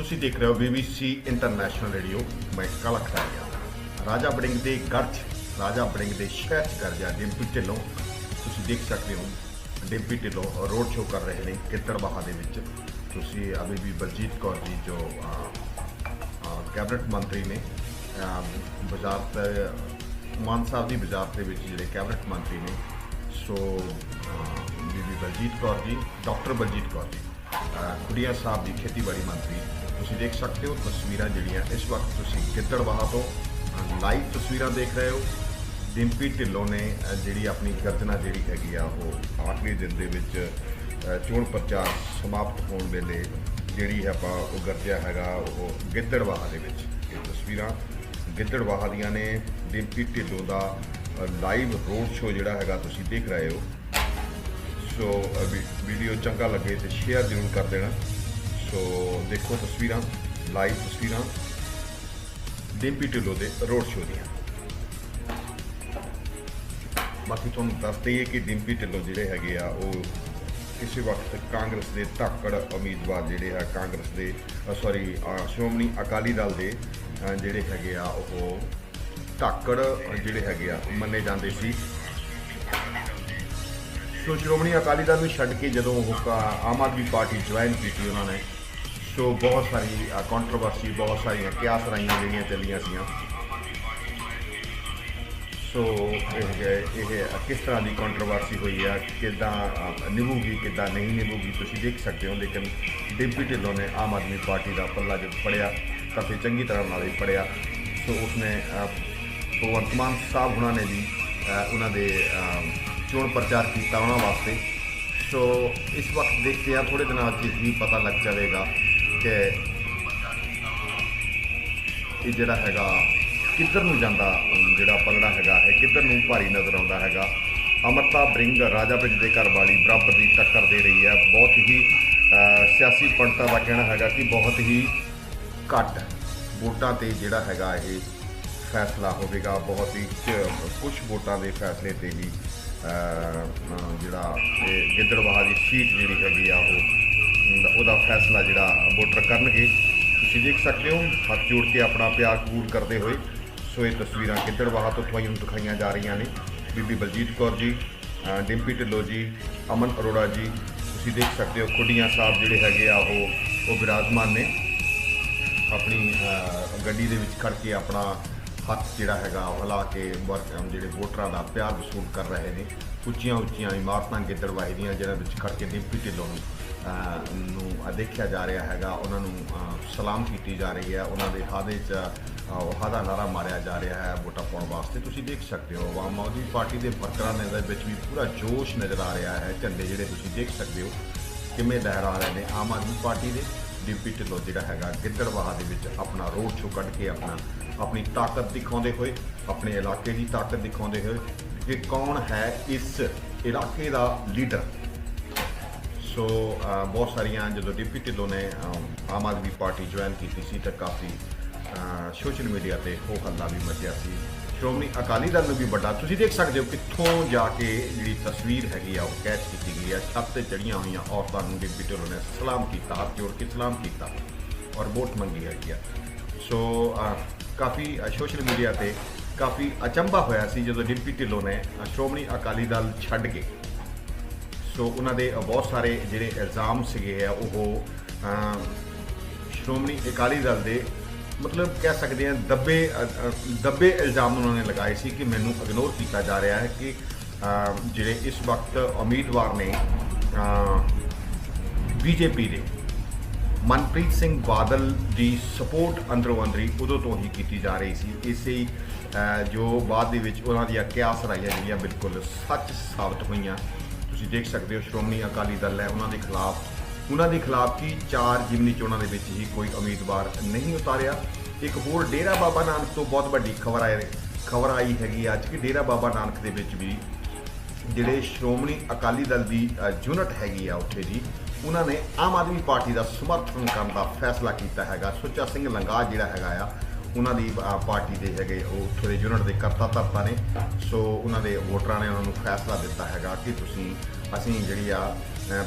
ਤੁਸੀਂ ਦੇਖ ਰਹੇ ਹੋ BBC ਇੰਟਰਨੈਸ਼ਨਲ ਰੇਡੀਓ ਮੈਂ ਕਾਲਾ ਖੜਾਇਆ ਰਾਜਾ ਬੜਿੰਗ ਦੇ ਘਰ 'ਚ ਰਾਜਾ ਬੜਿੰਗ ਦੇ ਸ਼ਹਿਰ 'ਚ ਕਰ ਜਾ ਡਿੰਪੀ ਢਿੱਲੋਂ। ਤੁਸੀਂ ਦੇਖ ਸਕਦੇ ਹੋ ਡਿੰਪੀ ਢਿੱਲੋਂ ਰੋਡ ਸ਼ੋਅ ਕਰ ਰਹੇ ਨੇ ਕਿੱਤਰਬਾਹਾ ਦੇ ਵਿੱਚ। ਤੁਸੀਂ ਅਭੀ ਵੀ ਬਲਜੀਤ ਕੌਰ ਜੀ ਜੋ ਕੈਬਨਿਟ ਮੰਤਰੀ ਨੇ ਅਹ, ਵਜ਼ਾਰਤ ਮਾਨ ਸਾਹਿਬ ਦੀ ਵਜ਼ਾਰਤ ਦੇ ਵਿੱਚ ਜਿਹੜੇ ਕੈਬਨਿਟ ਮੰਤਰੀ ਨੇ ਸੋ ਬੀਬੀ ਬਲਜੀਤ ਕੌਰ ਜੀ ਡਾਕਟਰ ਬਲਜੀਤ ਕੌਰ ਜੀ ਅਹ, ਕੁੜੀਆ ਸਾਹਿਬ ਦੀ ਖੇਤੀਬਾੜੀ ਮੰਤਰੀ ਤੁਸੀਂ ਦੇਖ ਸਕਦੇ ਹੋ ਤਸਵੀਰਾਂ ਜਿਹੜੀਆਂ ਇਸ ਵਕਤ ਤੁਸੀਂ ਗਿੱਦੜਬਾਹਾ ਤੋਂ ਲਾਈਵ ਤਸਵੀਰਾਂ ਦੇਖ ਰਹੇ ਹੋ। ਡਿੰਪੀ ਢਿੱਲੋਂ ਨੇ ਜਿਹੜੀ ਆਪਣੀ ਗਰਜਨਾ ਜਿਹੜੀ ਹੈਗੀ ਆ, ਉਹ ਆਖਰੀ ਦਿਨ ਦੇ ਵਿੱਚ ਚੋਣ ਪ੍ਰਚਾਰ ਸਮਾਪਤ ਹੋਣ ਵੇਲੇ ਜਿਹੜੀ ਆਪਾਂ ਉਹ ਗਰਜਿਆ ਹੈਗਾ, ਉਹ ਗਿੱਦੜਬਾਹਾ ਦੇ ਵਿੱਚ। ਇਹ ਤਸਵੀਰਾਂ ਗਿੱਦੜਬਾਹਾ ਦੀਆਂ ਨੇ। ਡਿੰਪੀ ਢਿੱਲੋਂ ਦਾ ਲਾਈਵ ਰੋਡ ਸ਼ੋਅ ਜਿਹੜਾ ਹੈਗਾ ਤੁਸੀਂ ਦੇਖ ਰਹੇ ਹੋ। ਸੋ ਵੀ- ਵੀਡੀਓ ਚੰਗਾ ਲੱਗੇ ਤੇ ਸ਼ੇਅਰ ਜ਼ਰੂਰ ਕਰ ਦੇਣਾ। ਸੋ ਦੇਖੋ ਤਸਵੀਰਾਂ ਲਾਈਵ ਤਸਵੀਰਾਂ ਡਿੰਪੀ ਢਿੱਲੋਂ ਦੇ ਰੋਡ ਸ਼ੋਅ ਦੀਆਂ। ਬਾਕੀ ਤੁਹਾਨੂੰ ਦੱਸ ਦਈਏ ਕਿ ਡਿੰਪੀ ਢਿੱਲੋਂ ਜਿਹੜੇ ਹੈਗੇ ਆ, ਉਹ ਕਿਸੇ ਵਕਤ ਕਾਂਗਰਸ ਦੇ ਧਾਕੜ ਉਮੀਦਵਾਰ ਜਿਹੜੇ ਆ, ਕਾਂਗਰਸ ਦੇ ਸੌਰੀ ਸ਼੍ਰੋਮਣੀ ਅਕਾਲੀ ਦਲ ਦੇ ਜਿਹੜੇ ਹੈਗੇ ਆ, ਉਹ ਧਾਕੜ ਜਿਹੜੇ ਹੈਗੇ ਆ, ਮੰਨੇ ਜਾਂਦੇ ਸੀ। ਸੋ ਸ਼੍ਰੋਮਣੀ ਅਕਾਲੀ ਦਲ ਨੂੰ ਛੱਡ ਕੇ ਜਦੋਂ ਉਹ ਕਾ- ਆਮ ਆਦਮੀ ਪਾਰਟੀ ਜੁਆਇਨ ਕੀਤੀ ਉਹਨਾਂ ਨੇ ਸੋ ਬਹੁਤ ਸਾਰੀ ਕੰਟਰੋਵਰਸੀ ਬਹੁਤ ਸਾਰੀਆਂ ਕਿਆਸ ਰਾਈਆਂ ਜਿਹੜੀਆਂ ਚੱਲੀਆਂ ਸੀਆਂ। ਸੋ ਇਹ ਇਹ ਕਿਸ ਤਰ੍ਹਾਂ ਦੀ ਕੰਟਰੋਵਰਸੀ ਹੋਈ ਆ ਕਿਦਾਂ ਨਿਭੂਗੀ ਕਿਦਾਂ ਨਹੀਂ ਨਿਭੂਗੀ ਤੁਸੀਂ ਦੇਖ ਸਕਦੇ ਹੋ ਲੇਕਿਨ ਡਿੰਪੀ ਢਿੱਲੋਂ ਨੇ ਆਮ ਆਦਮੀ ਪਾਰਟੀ ਦਾ ਪੱਲਾ ਜਦ ਪੜਿਆ ਕਾਫੀ ਚੰਗੀ ਤਰ੍ਹਾਂ ਨਾਲ ਹੀ ਪੜਿਆ ਸੋ ਉਸਨੇ ਅ, ਭਗਵੰਤ ਮਾਨ ਸਾਹਿਬ ਉਹਨਾਂ ਨੇ ਵੀ ਉਹਨਾਂ ਦੇ ਚੋਣ ਪ੍ਰਚਾਰ ਕੀਤਾ ਉਹਨਾਂ ਵਾਸਤੇ। ਸੋ ਇਸ ਵਕਤ ਦੇਖਦੇ ਆ ਥੋੜੇ ਦਿਨਾਂ ਵਿੱਚ ਹੀ ਪਤਾ ਲੱਗ ਜਾਵੇਗਾ ਕਿ ਇਹ ਜਿਹੜਾ ਹੈਗਾ, ਕਿੱਧਰ ਨੂੰ ਜਾਂਦਾ ਜਿਹੜਾ ਪਲੜਾ ਹੈਗਾ ਹੈ ਕਿੱਧਰ ਨੂੰ ਭਾਰੀ ਨਜ਼ਰ ਆਉਂਦਾ ਹੈਗਾ। ਅਮਰਤਾ ਬ੍ਰਿੰਗ, ਰਾਜਾ ਬ੍ਰਿਜ ਦੇ ਘਰ ਵਾਲੀ ਬਰਾਬਰ ਦੀ ਟੱਕਰ ਦੇ ਰਹੀ ਹੈ। ਬਹੁਤ ਹੀ ਸਿਆਸੀ ਪੰਡਤਾਂ ਦਾ ਕਹਿਣਾ ਹੈਗਾ ਕਿ ਬਹੁਤ ਹੀ ਘੱਟ ਵੋਟਾਂ ਤੇ ਜਿਹੜਾ ਹੈਗਾ ਇਹ ਫੈਸਲਾ ਹੋਵੇਗਾ। ਬਹੁਤ ਹੀ ਕੁਝ ਵੋਟਾਂ ਦੇ ਫੈਸਲੇ ਤੇ ਹੀ ਜਿਹੜਾ ਇਹ ਗਿੱਦੜਬਾਹਾ ਦੀ ਸੀਟ ਜਿਹੜੀ ਹੈਗੀ ਆ ਉਹ ਉਹਦਾ ਫੈਸਲਾ ਜਿਹੜਾ ਵੋਟਰ ਕਰਨਗੇ। ਤੁਸੀਂ ਦੇਖ ਸਕਦੇ ਹੋ, ਹੱਥ ਜੋੜ ਕੇ ਆਪਣਾ ਪਿਆਰ ਕਬੂਲ ਕਰਦੇ ਹੋਏ ਸੋ ਇਹ ਤਸਵੀਰਾਂ ਗਿੱਦੜਬਾਹਾ ਤੋਂ ਤੁਹਾਨੂੰ ਦਿਖਾਈਆਂ ਜਾ ਰਹੀਆਂ ਨੇ। ਬੀਬੀ ਬਲਜੀਤ ਕੌਰ ਜੀ ਡਿੰਪੀ ਢਿੱਲੋਂ ਜੀ, ਅਮਨ ਅਰੋੜਾ ਜੀ, ਤੁਸੀਂ ਦੇਖ ਸਕਦੇ ਹੋ ਖੁੱਡੀਆਂ ਸਾਹਿਬ ਜਿਹੜੇ ਹੈਗੇ ਆ ਉਹ ਉਹ ਵਿਰਾਜਮਾਨ ਨੇ। ਆਪਣੀ ਗੱਡੀ ਦੇ ਵਿੱਚ ਖੜ ਕੇ ਆਪਣਾ ਹੱਥ ਜਿਹੜਾ ਹੈਗਾ ਉਹ ਹਿਲਾ ਕੇ ਵਰ- ਜਿਹੜੇ ਵੋਟਰਾਂ ਦਾ ਪਿਆਰ ਵਸੂਲ ਕਰ ਰਹੇ ਨੇ। ਉੱਚੀਆਂ ਉੱਚੀਆਂ ਇਮਾਰਤਾਂ ਗਿੱਦੜਵਾਹੀ ਦੀਆਂ, ਜਿਹਨਾਂ ਵਿੱਚ ਖੜ ਕੇ ਡਿੰਪੀ ਢਿੱਲੋਂ ਨੂੰ ਨੂੰ ਦੇਖਿਆ ਜਾ ਰਿਹਾ ਹੈਗਾ ਉਹਨਾਂ ਨੂੰ ਸਲਾਮ ਕੀਤੀ ਜਾ ਰਹੀ ਹੈ ਉਹਨਾਂ ਦੇ ਹਾਦੇ 'ਚ ਅ, ਉਹ ਨਾਰਾ ਮਾਰਿਆ ਜਾ ਰਿਹਾ ਹੈ ਵੋਟਾਂ ਪਾਉਣ ਵਾਸਤੇ। ਤੁਸੀਂ ਦੇਖ ਸਕਦੇ ਹੋ ਆਮ ਆਦਮੀ ਪਾਰਟੀ ਦੇ ਵਰਕਰਾਂ ਦੇ ਵਿੱਚ ਵੀ ਪੂਰਾ ਜੋਸ਼ ਨਜ਼ਰ ਆ ਰਿਹਾ ਹੈ। ਝੰਡੇ ਜਿਹੜੇ ਤੁਸੀਂ ਦੇਖ ਸਕਦੇ ਹੋ ਕਿਵੇਂ ਲਹਿਰਾ ਰਹੇ ਨੇ ਆਮ ਆਦਮੀ ਪਾਰਟੀ ਦੇ। ਡਿੰਪੀ ਢਿੱਲੋਂ ਜਿਹੜਾ ਹੈਗਾ ਗਿੱਦੜਬਾਹਾ ਦੇ ਵਿੱਚ ਆਪਣਾ ਰੋਡ ਸ਼ੋਅ ਕੱਢ ਕੇ ਆਪਣਾ ਆਪਣੀ ਤਾਕਤ ਦਿਖਾਉਂਦੇ ਹੋਏ ਆਪਣੇ ਇਲਾਕੇ ਦੀ ਤਾਕਤ ਦਿਖਾਉਂਦੇ ਹੋਏ ਕਿ ਕੌਣ ਹੈ ਇਸ ਇਲਾਕੇ ਦਾ ਲੀਡਰ। ਸੋ ਬਹੁਤ ਸਾਰੀਆਂ ਜਦੋਂ ਡਿੰਪੀ ਢਿੱਲੋਂ ਨੇ ਆਮ ਆਦਮੀ ਪਾਰਟੀ ਜੁਆਇਨ ਕੀਤੀ ਸੀ ਤਾਂ ਕਾਫੀ ਸੋਸ਼ਲ ਮੀਡੀਆ ਤੇ ਹੋ ਹੱਲਾ ਵੀ ਮਚਿਆ ਸੀ। ਸ਼੍ਰੋਮਣੀ ਅਕਾਲੀ ਦਲ ਨੂੰ ਵੀ ਵੱਡਾ ਤੁਸੀਂ ਦੇਖ ਸਕਦੇ ਹੋ ਕਿੱਥੋਂ ਜਾ ਕੇ ਜਿਹੜੀ ਤਸਵੀਰ ਹੈਗੀ ਆ, ਉਹ ਕੈਚ ਕੀਤੀ ਗਈ ਆ। ਛੱਤ ਤੇ ਚੜੀਆਂ ਹੋਈਆਂ ਔਰਤਾਂ ਨੂੰ ਡਿੰਪੀ ਢਿੱਲੋਂ ਨੇ ਸਲਾਮ ਕੀਤਾ, ਹੱਥ ਜੋੜ ਕੇ ਸਲਾਮ ਕੀਤਾ ਔਰ ਵੋਟ ਮੰਗੀ ਹੈਗੀ ਆ। ਸੋ ਕਾਫੀ ਸੋਸ਼ਲ ਮੀਡੀਆ ਤੇ ਕਾਫੀ ਅਚੰਭਾ ਹੋਇਆ ਸੀ ਜਦੋਂ ਡਿੰਪੀ ਢਿੱਲੋਂ ਨੇ ਸ਼੍ਰੋਮਣੀ ਅਕਾਲੀ ਦਲ ਛੱਡ ਕੇ। ਸੋ ਉਹਨਾਂ ਦੇ ਬਹੁਤ ਸਾਰੇ ਜਿਹੜੇ ਇਲਜ਼ਾਮ ਸੀਗੇ ਆ, ਉਹ ਸ਼੍ਰੋਮਣੀ ਅਕਾਲੀ ਦਲ ਦੇ ਮਤਲਬ ਕਹਿ ਸਕਦੇ ਆ, ਦੱਬੇ ਦੱਬੇ ਇਲਜ਼ਾਮ ਉਹਨਾਂ ਨੇ ਲਗਾਏ ਸੀ ਕਿ ਮੈਨੂੰ ਇਗਨੋਰ ਕੀਤਾ ਜਾ ਰਿਹਾ ਹੈ ਕਿ ਜਿਹੜੇ ਇਸ ਵਕਤ ਉਮੀਦਵਾਰ ਨੇ ਬੀਜੇਪੀ ਦੇ, ਮਨਪ੍ਰੀਤ ਸਿੰਘ ਬਾਦਲ ਦੀ ਸਪੋਰਟ ਅੰਦਰੋਂ ਅੰਦਰੀ ਉਦੋਂ ਤੋਂ ਹੀ ਕੀਤੀ ਜਾ ਰਹੀ ਸੀ। ਇਸੇ ਜੋ ਬਾਅਦ ਦੇ ਵਿੱਚ ਉਹਨਾਂ ਦੀਆਂ ਕਿਆਸ ਰਾਈਆਂ ਜਿਹੜੀਆਂ ਬਿਲਕੁਲ ਸੱਚ ਸਾਬਤ ਹੋਈਆਂ ਤੁਸੀਂ ਦੇਖ ਸਕਦੇ ਹੋ, ਸ਼੍ਰੋਮਣੀ ਅਕਾਲੀ ਦਲ ਹੈ, ਉਹਨਾਂ ਦੇ ਖਿਲਾਫ, ਉਹਨਾਂ ਦੇ ਖਿਲਾਫ ਕੀ ਚਾਰ ਜਿਮਨੀ ਚੋਣਾਂ ਦੇ ਵਿੱਚ ਹੀ ਕੋਈ ਉਮੀਦਵਾਰ ਨਹੀਂ ਉਤਾਰਿਆ। ਇੱਕ ਹੋਰ ਡੇਰਾ ਬਾਬਾ ਨਾਨਕ ਤੋਂ ਬਹੁਤ ਵੱਡੀ ਖਬਰ ਆਈ ਖਬਰ ਆਈ ਹੈਗੀ ਅੱਜ ਕਿ ਡੇਰਾ ਬਾਬਾ ਨਾਨਕ ਦੇ ਵਿੱਚ ਵੀ ਜਿਹੜੇ ਸ਼੍ਰੋਮਣੀ ਅਕਾਲੀ ਦਲ ਦੀ ਯੂਨਿਟ ਹੈਗੀ ਆ ਉੱਥੇ ਦੀ ਉਹਨਾਂ ਨੇ ਆਮ ਆਦਮੀ ਪਾਰਟੀ ਦਾ ਸਮਰਥਨ ਕਰਨ ਦਾ ਫੈਸਲਾ ਕੀਤਾ ਹੈਗਾ। ਸੁੱਚਾ ਸਿੰਘ ਲੰਗਾ ਜਿਹੜਾ ਹੈਗਾ ਆ ਉਹਨਾਂ ਦੀ ਪਾਰਟੀ ਦੇ ਹੈਗੇ ਉਹ ਉੱਥੇ ਦੇ ਯੂਨਿਟ ਦੇ ਕਰਤਾ ਧਰਤਾ ਨੇ। ਸੋ ਉਹਨਾਂ ਦੇ ਵੋਟਰਾਂ ਨੇ ਉਹਨਾਂ ਨੂੰ ਫੈਸਲਾ ਦਿੱਤਾ ਹੈਗਾ ਕਿ ਤੁਸੀਂ ਅਸੀਂ ਜਿਹੜੀ ਆ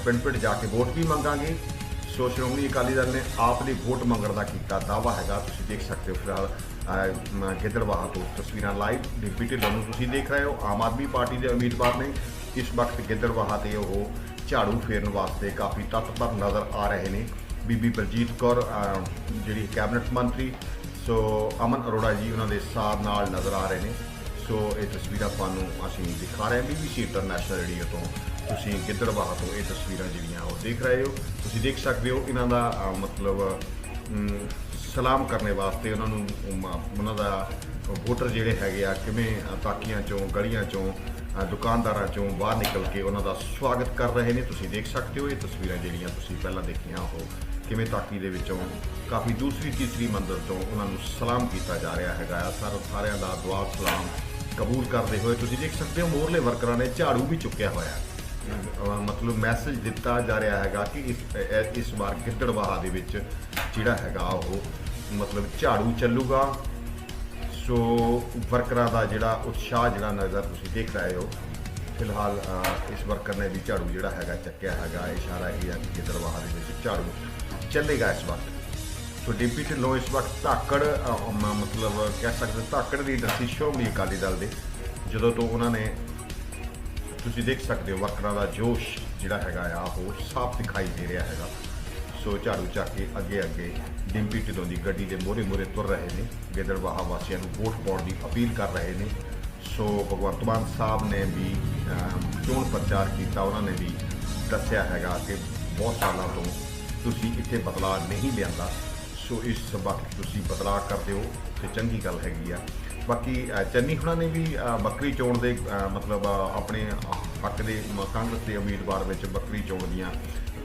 ਪਿੰਡ ਪਿੰਡ ਜਾ ਕੇ ਵੋਟ ਵੀ ਮੰਗਾਂਗੇ। ਸੋ ਸ਼੍ਰੋਮਣੀ ਅਕਾਲੀ ਦਲ ਨੇ ਆਪ ਦੀ ਵੋਟ ਮੰਗਣ ਦਾ ਕੀਤਾ ਦਾਵਾ ਹੈਗਾ। ਤੁਸੀਂ ਦੇਖ ਸਕਦੇ ਹੋ ਫਿਲਹਾਲ ਅਹ, ਤੋਂ ਤਸਵੀਰਾਂ ਲਾਈਵ ਡਿਪਟੀ ਢਿੱਲੋਂ ਨੂੰ ਤੁਸੀਂ ਦੇਖ ਰਹੇ ਹੋ। ਆਮ ਆਦਮੀ ਪਾਰਟੀ ਦੇ ਉਮੀਦਵਾਰ ਨੇ। ਇਸ ਵਕਤ ਗਿੱਦੜਬਾਹਾ ਤੇ ਉਹ ਝਾੜੂ ਫੇਰਨ ਵਾਸਤੇ ਕਾਫੀ ਤਤਪਰ ਨਜ਼ਰ ਆ ਰਹੇ ਨੇ। ਬੀਬੀ ਬਲਜੀਤ ਕੌਰ ਜਿਹੜੀ ਕੈਬਨਿਟ ਮੰਤਰੀ ਸੋ ਅਮਨ ਅਰੋੜਾ ਜੀ ਉਹਨਾਂ ਦੇ ਸਾਥ ਨਾਲ ਨਜ਼ਰ ਆ ਰਹੇ ਨੇ। ਸੋ ਇਹ ਤਸਵੀਰਾਂ ਤੁਹਾਨੂੰ ਅਸੀਂ ਦਿਖਾ ਰਹੇ ਹਾਂ। ਬੀਬੀਸੀ ਇੰਟਰਨੈਸ਼ਨਲ ਰੇਡੀਓ ਤੋਂ। ਤੁਸੀਂ ਗਿੱਦੜਬਾਹਾ ਤੋਂ ਇਹ ਤਸਵੀਰਾਂ ਜਿਹੜੀਆਂ ਉਹ ਦੇਖ ਰਹੇ ਹੋ। ਤੁਸੀਂ ਦੇਖ ਸਕਦੇ ਹੋ ਇਹਨਾਂ ਦਾ ਮਤਲਬ ਸਲਾਮ ਕਰਨੇ ਵਾਸਤੇ ਉਹਨਾਂ ਨੂੰ ਉਹਨਾਂ ਦਾ ਵੋਟਰ ਜਿਹੜੇ ਹੈਗੇ ਆ ਕਿਵੇਂ ਅ, ਤਾਕੀਆਂ ਚੋਂ ਗਲੀਆਂ ਚੋਂ ਦੁਕਾਨਦਾਰਾਂ ਚੋਂ ਬਾਹਰ ਨਿਕਲ ਕੇ ਉਹਨਾਂ ਦਾ ਸਵਾਗਤ ਕਰ ਰਹੇ ਨੇ। ਤੁਸੀਂ ਦੇਖ ਸਕਦੇ ਹੋ ਇਹ ਤਸਵੀਰਾਂ ਜਿਹੜੀਆਂ ਤੁਸੀਂ ਪਹਿਲਾਂ ਦੇਖੀਆਂ ਉਹ ਕਿਵੇਂ ਤਾਕੀ ਦੇ ਵਿੱਚੋਂ ਕਾਫੀ ਦੂਸਰੀ ਤੀਸਰੀ ਮੰਦਰ ਤੋਂ ਉਹਨਾਂ ਨੂੰ ਸਲਾਮ ਕੀਤਾ ਜਾ ਰਿਹਾ ਹੈਗਾ ਆ। ਸਰ, ਸਾਰਿਆਂ ਦਾ ਦੁਆ ਸਲਾਮ ਕਬੂਲ ਕਰਦੇ ਹੋਏ ਤੁਸੀਂ ਦੇਖ ਸਕਦੇ ਹੋ ਮੋਰਲੇ ਵਰਕਰਾਂ ਨੇ ਝਾੜੂ ਵੀ ਚੁੱਕਿਆ ਹੋਇਆ ਹੈ। ਮਤਲਬ ਮੈਸੇਜ ਦਿੱਤਾ ਜਾ ਰਿਹਾ ਹੈਗਾ ਕਿ ਇਸ ਇਸ ਵਾਰ ਗਿੱਦੜਬਾਹਾ ਦੇ ਵਿੱਚ ਜਿਹੜਾ ਹੈਗਾ ਉਹ ਮਤਲਬ ਝਾੜੂ ਚੱਲੂਗਾ। ਸੋ ਵਰਕਰਾਂ ਦਾ ਜਿਹੜਾ ਉਤਸ਼ਾਹ ਜਿਹੜਾ ਨਜ਼ਰ ਤੁਸੀਂ ਦੇਖ ਰਹੇ ਹੋ, ਫਿਲਹਾਲ ਇਸ ਵਰਕਰ ਨੇ ਵੀ ਝਾੜੂ ਜਿਹੜਾ ਹੈਗਾ ਚੱਕਿਆ ਹੈਗਾ। ਇਸ਼ਾਰਾ ਇਹ ਹੈ ਕਿ ਗਿੱਦੜਬਾਹਾ ਦੇ ਵਿੱਚ ਝਾੜੂ ਚੱਲੇਗਾ ਇਸ ਵਕਤ। ਸੋ ਡਿਪਟੀ ਢਿੱਲੋਂ ਇਸ ਵਕਤ ਧਾਕੜ ਮ- ਮਤਲਬ ਕਹਿ ਸਕਦੇ ਧਾਕੜ ਦੀ ਦਸੀ ਸ਼੍ਰੋਮਣੀ ਅਕਾਲੀ ਦਲ ਦੇ, ਜਦੋਂ ਤੋਂ ਉਹਨਾਂ ਨੇ, ਤੁਸੀਂ ਦੇਖ ਸਕਦੇ ਹੋ ਵਰਕਰਾਂ ਦਾ ਜੋਸ਼ ਜਿਹੜਾ ਹੈਗਾ ਆ, ਉਹ ਸਾਫ਼ ਦਿਖਾਈ ਦੇ ਰਿਹਾ ਹੈਗਾ। ਸੋ ਝਾੜੂ ਚੱਕ ਕੇ ਅੱਗੇ ਅੱਗੇ ਡਿੰਪੀ ਢਿੱਲੋਂ ਦੀ ਗੱਡੀ ਦੇ ਮੋਰੇ ਮੋਰੇ ਤੁਰ ਰਹੇ ਨੇ ਗਿੱਦੜਬਾਹਾ ਵਾਸੀਆਂ ਨੂੰ ਵੋਟ ਪਾਉਣ ਦੀ ਅਪੀਲ ਕਰ ਰਹੇ ਨੇ। ਸੋ ਭਗਵੰਤ ਮਾਨ ਸਾਹਿਬ ਨੇ ਵੀ ਚੋਣ ਪ੍ਰਚਾਰ ਕੀਤਾ, ਉਹਨਾਂ ਨੇ ਵੀ ਦੱਸਿਆ ਹੈਗਾ ਕਿ ਬਹੁਤ ਸਾਲਾਂ ਤੋਂ ਤੁਸੀਂ ਇੱਥੇ ਬਦਲਾਅ ਨਹੀਂ ਲਿਆਂਦਾ, ਸੋ ਇਸ ਵਕਤ ਤੁਸੀਂ ਬਦਲਾਅ ਕਰਦੇ ਹੋ, ਤੇ ਚੰਗੀ ਗੱਲ ਹੈਗੀ ਆ। ਬਾਕੀ ਚੰਨੀ ਹੁਣਾਂ ਨੇ ਵੀ ਬੱਕਰੀ ਚੋਣ ਦੇ ਮਤਲਬ ਆਪਣੇ ਹੱਕ ਦੇ ਕਾਂਗਰਸ ਦੇ ਉਮੀਦਵਾਰ ਵਿੱਚ ਬੱਕਰੀ ਚੋਣ ਦੀਆਂ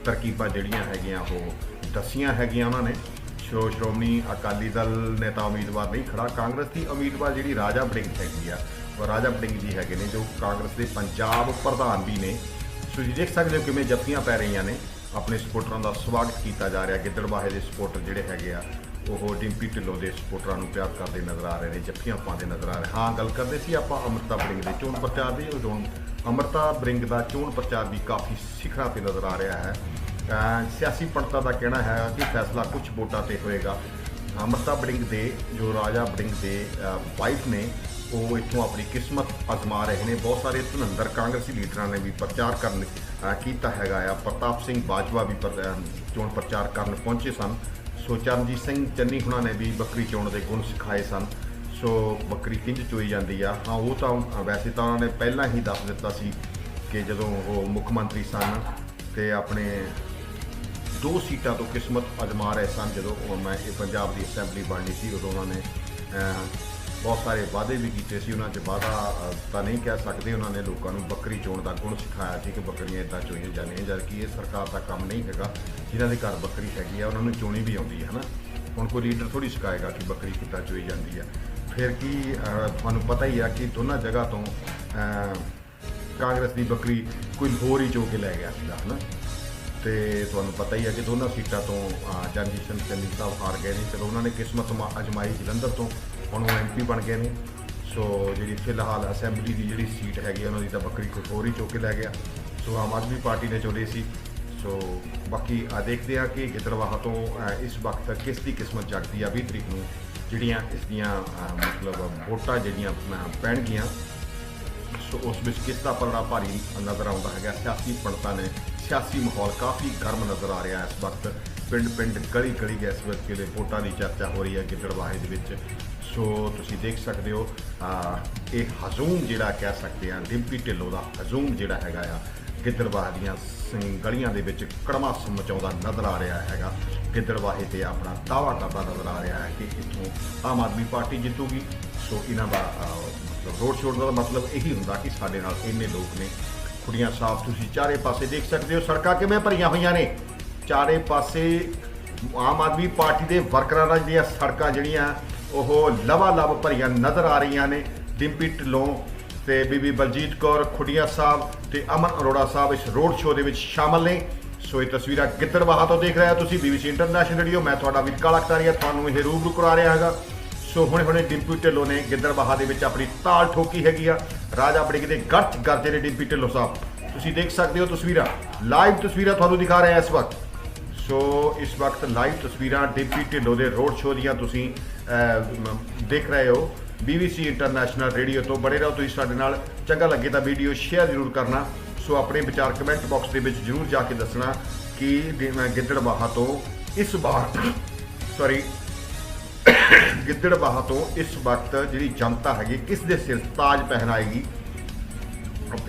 ਤਰਕੀਬਾਂ ਜਿਹੜੀਆਂ ਹੈਗੀਆਂ, ਉਹ ਦੱਸੀਆਂ ਹੈਗੀਆਂ ਉਹਨਾਂ ਨੇ। ਸ਼੍ਰੋ ਸ਼੍ਰੋਮਣੀ ਅਕਾਲੀ ਦਲ ਨੇ ਤਾਂ ਉਮੀਦਵਾਰ ਨਹੀਂ ਖੜਾ ਕਾਂਗਰਸ ਦੀ ਉਮੀਦਵਾਰ ਜਿਹੜੀ ਰਾਜਾ ਬੜਿੰਗ ਹੈਗੀ ਆ, ਉਹ ਰਾਜਾ ਬੜਿੰਗ ਜੀ ਹੈਗੇ ਨੇ, ਜੋ ਕਾਂਗਰਸ ਦੇ ਪੰਜਾਬ ਪ੍ਰਧਾਨ ਵੀ ਨੇ। ਸੋ ਤੁਸੀਂ ਦੇਖ ਸਕਦੇ ਹੋ ਕਿਵੇਂ ਜੱਫੀਆਂ ਪੈ ਰਹੀਆਂ ਨੇ। ਆਪਣੇ ਸਪੋਰਟਰਾਂ ਦਾ ਸਵਾਗਤ ਕੀਤਾ ਜਾ ਰਿਹਾ। ਗਿੱਦੜਬਾਹੇ ਦੇ ਸਪੋਰਟਰ ਜਿਹੜੇ ਹੈਗੇ ਆ, ਉਹ ਡਿੰਪੀ ਢਿੱਲੋਂ ਦੇ ਸਪੋਰਟਰਾਂ ਨੂੰ ਪਿਆਰ ਕਰਦੇ ਨਜ਼ਰ ਆ ਰਹੇ ਨੇ, ਜੱਫੀਆਂ ਪਾਉਂਦੇ ਨਜ਼ਰ ਆ ਰਹੇ। ਹਾਂ, ਗੱਲ ਕਰਦੇ ਸੀ ਆਪਾਂ ਅਮਰਤਾ ਬਰਿੰਗ ਦੇ ਚੋਣ ਪ੍ਰਚਾਰ ਦੀ। ਉਹ ਚੋਣ ਅਮਰਤਾ ਬਰਿੰਗ ਦਾ ਚੋਣ ਪ੍ਰਚਾਰ ਵੀ ਕਾਫੀ ਸਿਖਰਾਂ ਤੇ ਨਜ਼ਰ ਆ ਰਿਹਾ ਹੈ। ਸਿਆਸੀ ਪੰਡਤਾਂ ਦਾ ਕਹਿਣਾ ਹੈ ਕਿ ਫੈਸਲਾ ਕੁਝ ਵੋਟਾਂ ਤੇ ਹੋਏਗਾ। ਅਮਰਤਾ ਬੜਿੰਗ ਦੇ, ਜੋ ਰਾਜਾ ਬੜਿੰਗ ਦੇ ਵਾਈਫ ਨੇ ਉਹ ਇੱਥੋਂ ਆਪਣੀ ਕਿਸਮਤ ਅਜ਼ਮਾ ਰਹੇ ਨੇ। ਬਹੁਤ ਸਾਰੇ ਧੁਨੰਦਰ ਕਾਂਗਰਸੀ ਲੀਡਰਾਂ ਨੇ ਵੀ ਪ੍ਰਚਾਰ ਕਰਨ ਕੀਤਾ ਹੈਗਾ ਆ। ਪ੍ਰਤਾਪ ਸਿੰਘ ਬਾਜਵਾ ਵੀ ਪਰ- ਚੋਣ ਪ੍ਰਚਾਰ ਕਰਨ ਪਹੁੰਚੇ ਸਨ। ਸੋ ਚਰਨਜੀਤ ਸਿੰਘ ਚੰਨੀ ਹੁਣਾਂ ਨੇ ਵੀ ਬੱਕਰੀ ਚੋਣ ਦੇ ਗੁਣ ਸਿਖਾਏ ਸਨ। ਸੋ ਬੱਕਰੀ ਕਿੰਝ ਚੋਈ ਜਾਂਦੀ ਆ? ਹਾਂ, ਉਹ ਤਾਂ ਵੈਸੇ ਤਾਂ ਉਹਨਾਂ ਨੇ ਪਹਿਲਾਂ ਹੀ ਦੱਸ ਦਿੱਤਾ ਸੀ ਕਿ ਜਦੋਂ ਉਹ ਮੁੱਖ ਮੰਤਰੀ ਸਨ ਤੇ ਆਪਣੇ ਦੋ ਸੀਟਾਂ ਤੋਂ ਕਿਸਮਤ ਅਜਮਾ ਰਹੇ ਸਨ, ਜਦੋਂ ਉਹ ਮੈਂ ਇਹ ਪੰਜਾਬ ਦੀ ਅਸੈਂਬਲੀ ਬਣਨੀ ਸੀ, ਉਦੋਂ ਉਹਨਾਂ ਨੇ ਬਹੁਤ ਸਾਰੇ ਵਾਅਦੇ ਵੀ ਕੀਤੇ ਸੀ ਉਹਨਾਂ 'ਚ ਵਾਅਦਾ ਤਾਂ ਨਹੀਂ ਕਹਿ ਸਕਦੇ ਉਹਨਾਂ ਨੇ ਲੋਕਾਂ ਨੂੰ ਬੱਕਰੀ ਚੋਣ ਦਾ ਗੁਣ ਸਿਖਾਇਆ ਸੀ ਕਿ ਬੱਕਰੀਆਂ ਇਦਾਂ ਚੋਈਆਂ ਜਾਂਦੀਆਂ ਜਦ ਕਿ ਇਹ ਸਰਕਾਰ ਦਾ ਕੰਮ ਨਹੀਂ ਹੈਗਾ ਜਿਨ੍ਹਾਂ ਦੇ ਘਰ ਬੱਕਰੀ ਹੈਗੀ ਆ ਉਹਨਾਂ ਨੂੰ ਚੋਣੀ ਵੀ ਆਉਂਦੀ ਹੈ ਹਨਾ? ਹੁਣ ਕੋਈ ਲੀਡਰ ਥੋੜੀ ਸਿਖਾਏਗਾ ਕਿ ਬੱਕਰੀ ਕਿੱਦਾਂ ਚੋਈ ਜਾਂਦੀ ਆ ਫਿਰ ਕੀ ਤੁਹਾਨੂੰ ਪਤਾ ਹੀ ਆ ਕਿ ਦੋਨਾਂ ਜਗ੍ਹਾ ਤੋਂ ਕਾਂਗਰਸ ਦੀ ਬੱਕਰੀ ਕੋਈ ਹੋਰ ਹੀ ਚੋ ਕੇ ਲੈ ਗਿਆ ਸੀਗਾ ਹਨਾ? ਤੇ ਤੁਹਾਨੂੰ ਪਤਾ ਹੀ ਹੈ ਕਿ ਦੋਨਾਂ ਸੀਟਾਂ ਤੋਂ ਅਹ, ਸਿੰਘ ਚੰਨੀ ਸਾਹਿਬ ਹਾਰ ਗਏ ਨੇ ਚਲੋ ਉਹਨਾਂ ਨੇ ਕਿਸਮਤ ਮਾ- ਅਜਮਾਈ ਜਲੰਧਰ ਤੋਂ ਹੁਣ ਉਹ ਐਮਪੀ ਬਣ ਗਏ ਨੇ। ਸੋ ਜਿਹੜੀ ਫਿਲਹਾਲ ਅਸੈਂਬਲੀ ਦੀ ਜਿਹੜੀ ਸੀਟ ਹੈਗੀ ਉਹਨਾਂ ਦੀ ਤਾਂ ਬੱਕਰੀ ਕੋਈ ਹੋਰ ਹੀ ਚੁੱਕ ਕੇ ਲੈ ਗਿਆ। ਸੋ ਆਮ ਆਦਮੀ ਪਾਰਟੀ ਨੇ ਚੁਣੀ ਸੀ। ਸੋ ਬਾਕੀ ਆ ਦੇਖਦੇ ਆ ਕਿ ਗਿੱਦੜਵਾਹਾ ਤੋਂ ਇਸ ਵਕਤ ਕਿਸ ਦੀ ਕਿਸਮਤ ਜਗਦੀ ਆ 20 ਤਰੀਕ ਨੂੰ ਜਿਹੜੀਆਂ ਇਸ ਦੀਆਂ ਮਤਲਬ ਵੋਟਾਂ ਜਿਹੜੀਆਂ ਪੈਣਗੀਆਂ। ਸੋ ਉਸ ਵਿੱਚ ਕਿਸ ਦਾ ਪਲੜਾ ਭਾਰੀ ਨਜ਼ਰ ਆਉਂਦਾ ਹੈਗਾ, ਸਿਆਸੀ ਪੰਡਤਾਂ ਨੇ, ਸਿਆਸੀ ਮਾਹੌਲ ਕਾਫੀ ਗਰਮ ਨਜ਼ਰ ਆ ਰਿਹਾ ਇਸ ਵਕਤ। ਪਿੰਡ ਪਿੰਡ ਗਲੀ ਗਲੀ ਗੈਸ ਵਕਤ ਦੇ ਵੋਟਾਂ ਦੀ ਚਰਚਾ ਹੋ ਰਹੀ ਹੈ ਗਿੱਦੜਵਾਹੇ ਦੇ ਵਿੱਚ। ਸੋ ਤੁਸੀਂ ਦੇਖ ਸਕਦੇ ਹੋ ਇਹ ਹਜ਼ੂਮ ਜਿਹੜਾ ਕਹਿ ਸਕਦੇ ਆ ਡਿੰਪੀ ਢਿੱਲੋਂ ਦਾ ਹਜ਼ੂਮ ਜਿਹੜਾ ਹੈਗਾ ਆ, ਗਿੱਦੜਵਾਹ ਦੀਆਂ ਸ- ਗਲੀਆਂ ਦੇ ਵਿੱਚ ਕੜਮਾ ਮਚਾਉਂਦਾ ਨਜ਼ਰ ਆ ਰਿਹਾ ਹੈਗਾ। ਗਿੱਦੜਵਾਹੇ ਤੇ ਆਪਣਾ ਦਾਅਵਾ ਕਰਦਾ ਨਜ਼ਰ ਆ ਰਿਹਾ ਹੈ ਕਿ ਇੱਥੋਂ ਆਮ ਆਦਮੀ ਪਾਰਟੀ ਜਿੱਤੂਗੀ। ਸੋ ਇਹਨਾਂ ਦਾ ਮਤਲਬ ਰੋਡ ਸ਼ੋਡ ਦਾ ਮਤਲਬ ਇਹੀ ਹੁੰਦਾ ਕਿ ਸਾਡੇ ਨਾਲ ਇੰਨੇ ਲੋਕ ਨੇ। ਕੁੜੀਆਂ ਸਾਹਿਬ, ਤੁਸੀਂ ਚਾਰੇ ਪਾਸੇ ਦੇਖ ਸਕਦੇ ਹੋ, ਸੜਕਾਂ ਕਿਵੇਂ ਭਰੀਆਂ ਹੋਈਆਂ ਨੇ? ਚਾਰੇ ਪਾਸੇ ਆਮ ਆਦਮੀ ਪਾਰਟੀ ਦੇ ਵਰਕਰਾਂ ਨਾਲ ਜਿਹੜੀਆਂ ਸੜਕਾਂ ਜਿਹੜੀਆਂ, ਉਹ ਲਵਾ ਲਵ ਭਰੀਆਂ ਨਜ਼ਰ ਆ ਰਹੀਆਂ ਨੇ। ਡਿੰਪੀ ਢਿੱਲੋਂ ਤੇ ਬੀਬੀ ਬਲਜੀਤ ਕੌਰ ਖੁੱਡੀਆਂ ਸਾਹਿਬ ਤੇ ਅਮਨ ਅਰੋੜਾ ਸਾਹਿਬ ਇਸ ਰੋਡ ਸ਼ੋਅ ਦੇ ਵਿੱਚ ਸ਼ਾਮਲ ਨੇ। ਸੋ ਇਹ ਤਸਵੀਰਾਂ ਗਿੱਦੜਬਾਹਾ ਤੋਂ ਦੇਖ ਰਹੇ ਹੋ ਤੁਸੀਂ ਬੀਬੀਸੀ ਇੰਟਰਨੈਸ਼ਨਲ ਰੇਡੀਓ। ਮੈਂ ਤੁਹਾਡਾ ਵੀਰ ਕਾਲਾ ਅਖਤਾਰੀਆ ਤੁਹਾਨੂੰ ਇਹ ਰੂਬਰੂ ਕਰਾ ਰਿਹਾ ਹੈਗਾ। ਸੋ ਹੁਣੇ ਹੁਣੇ ਡਿੰਪੀ ਢਿੱਲੋਂ ਨੇ ਗਿੱਦੜਬਾਹਾ ਦੇ ਵਿੱਚ ਆਪਣੀ ਤਾਲ ਠੋਕੀ ਹੈਗੀ ਆ। ਰਾਜਾ ਬੜਿੰਗ ਦੇ ਗਰਜ ਗਰਜੇ ਨੇ ਡਿੰਪੀ ਢਿੱਲੋਂ ਸਾਹਿਬ। ਤੁਸੀਂ ਦੇਖ ਸਕਦੇ ਹੋ ਤਸਵੀਰਾਂ। ਲਾਈਵ ਤਸਵੀਰਾਂ ਤੁਹਾਨੂੰ ਦਿਖਾ ਰਹੇ ਹਾਂ ਇਸ ਵਕਤ। ਸੋ ਇਸ ਵਕਤ ਲਾਈਵ ਤਸਵੀਰਾਂ ਡਿਪਟੀ ਢਿੱਲੋਂ ਦੇ ਰੋਡ ਸ਼ੋਅ ਦੀਆਂ ਤੁਸੀਂ ਦੇਖ ਰਹੇ ਹੋ। BBC ਇੰਟਰਨੈਸ਼ਨਲ ਰੇਡੀਓ ਤੋਂ ਬੜੇ ਰਹੋ ਤੁਸੀਂ ਸਾਡੇ ਨਾਲ। ਚੰਗਾ ਲੱਗੇ ਤਾਂ ਵੀਡੀਓ ਸ਼ੇਅਰ ਜ਼ਰੂਰ ਕਰਨਾ। ਸੋ ਆਪਣੇ ਵਿਚਾਰ ਕਮੈਂਟ ਬਾਕਸ ਦੇ ਵਿੱਚ ਜ਼ਰੂਰ ਜਾ ਕੇ ਦੱਸਣਾ ਕਿ ਮੈਂ ਗਿੱਦੜਬਾਹਾ ਤੋਂ ਇਸ ਵਾਰ ਸੌਰੀ ਗਿੱਦੜਬਾਹਾ ਤੋਂ ਇਸ ਵਕਤ ਜਿਹੜੀ ਜਨਤਾ ਹੈਗੀ, ਕਿਸ ਦੇ ਸਿਰ ਤਾਜ ਪਹਿਨਾਏਗੀ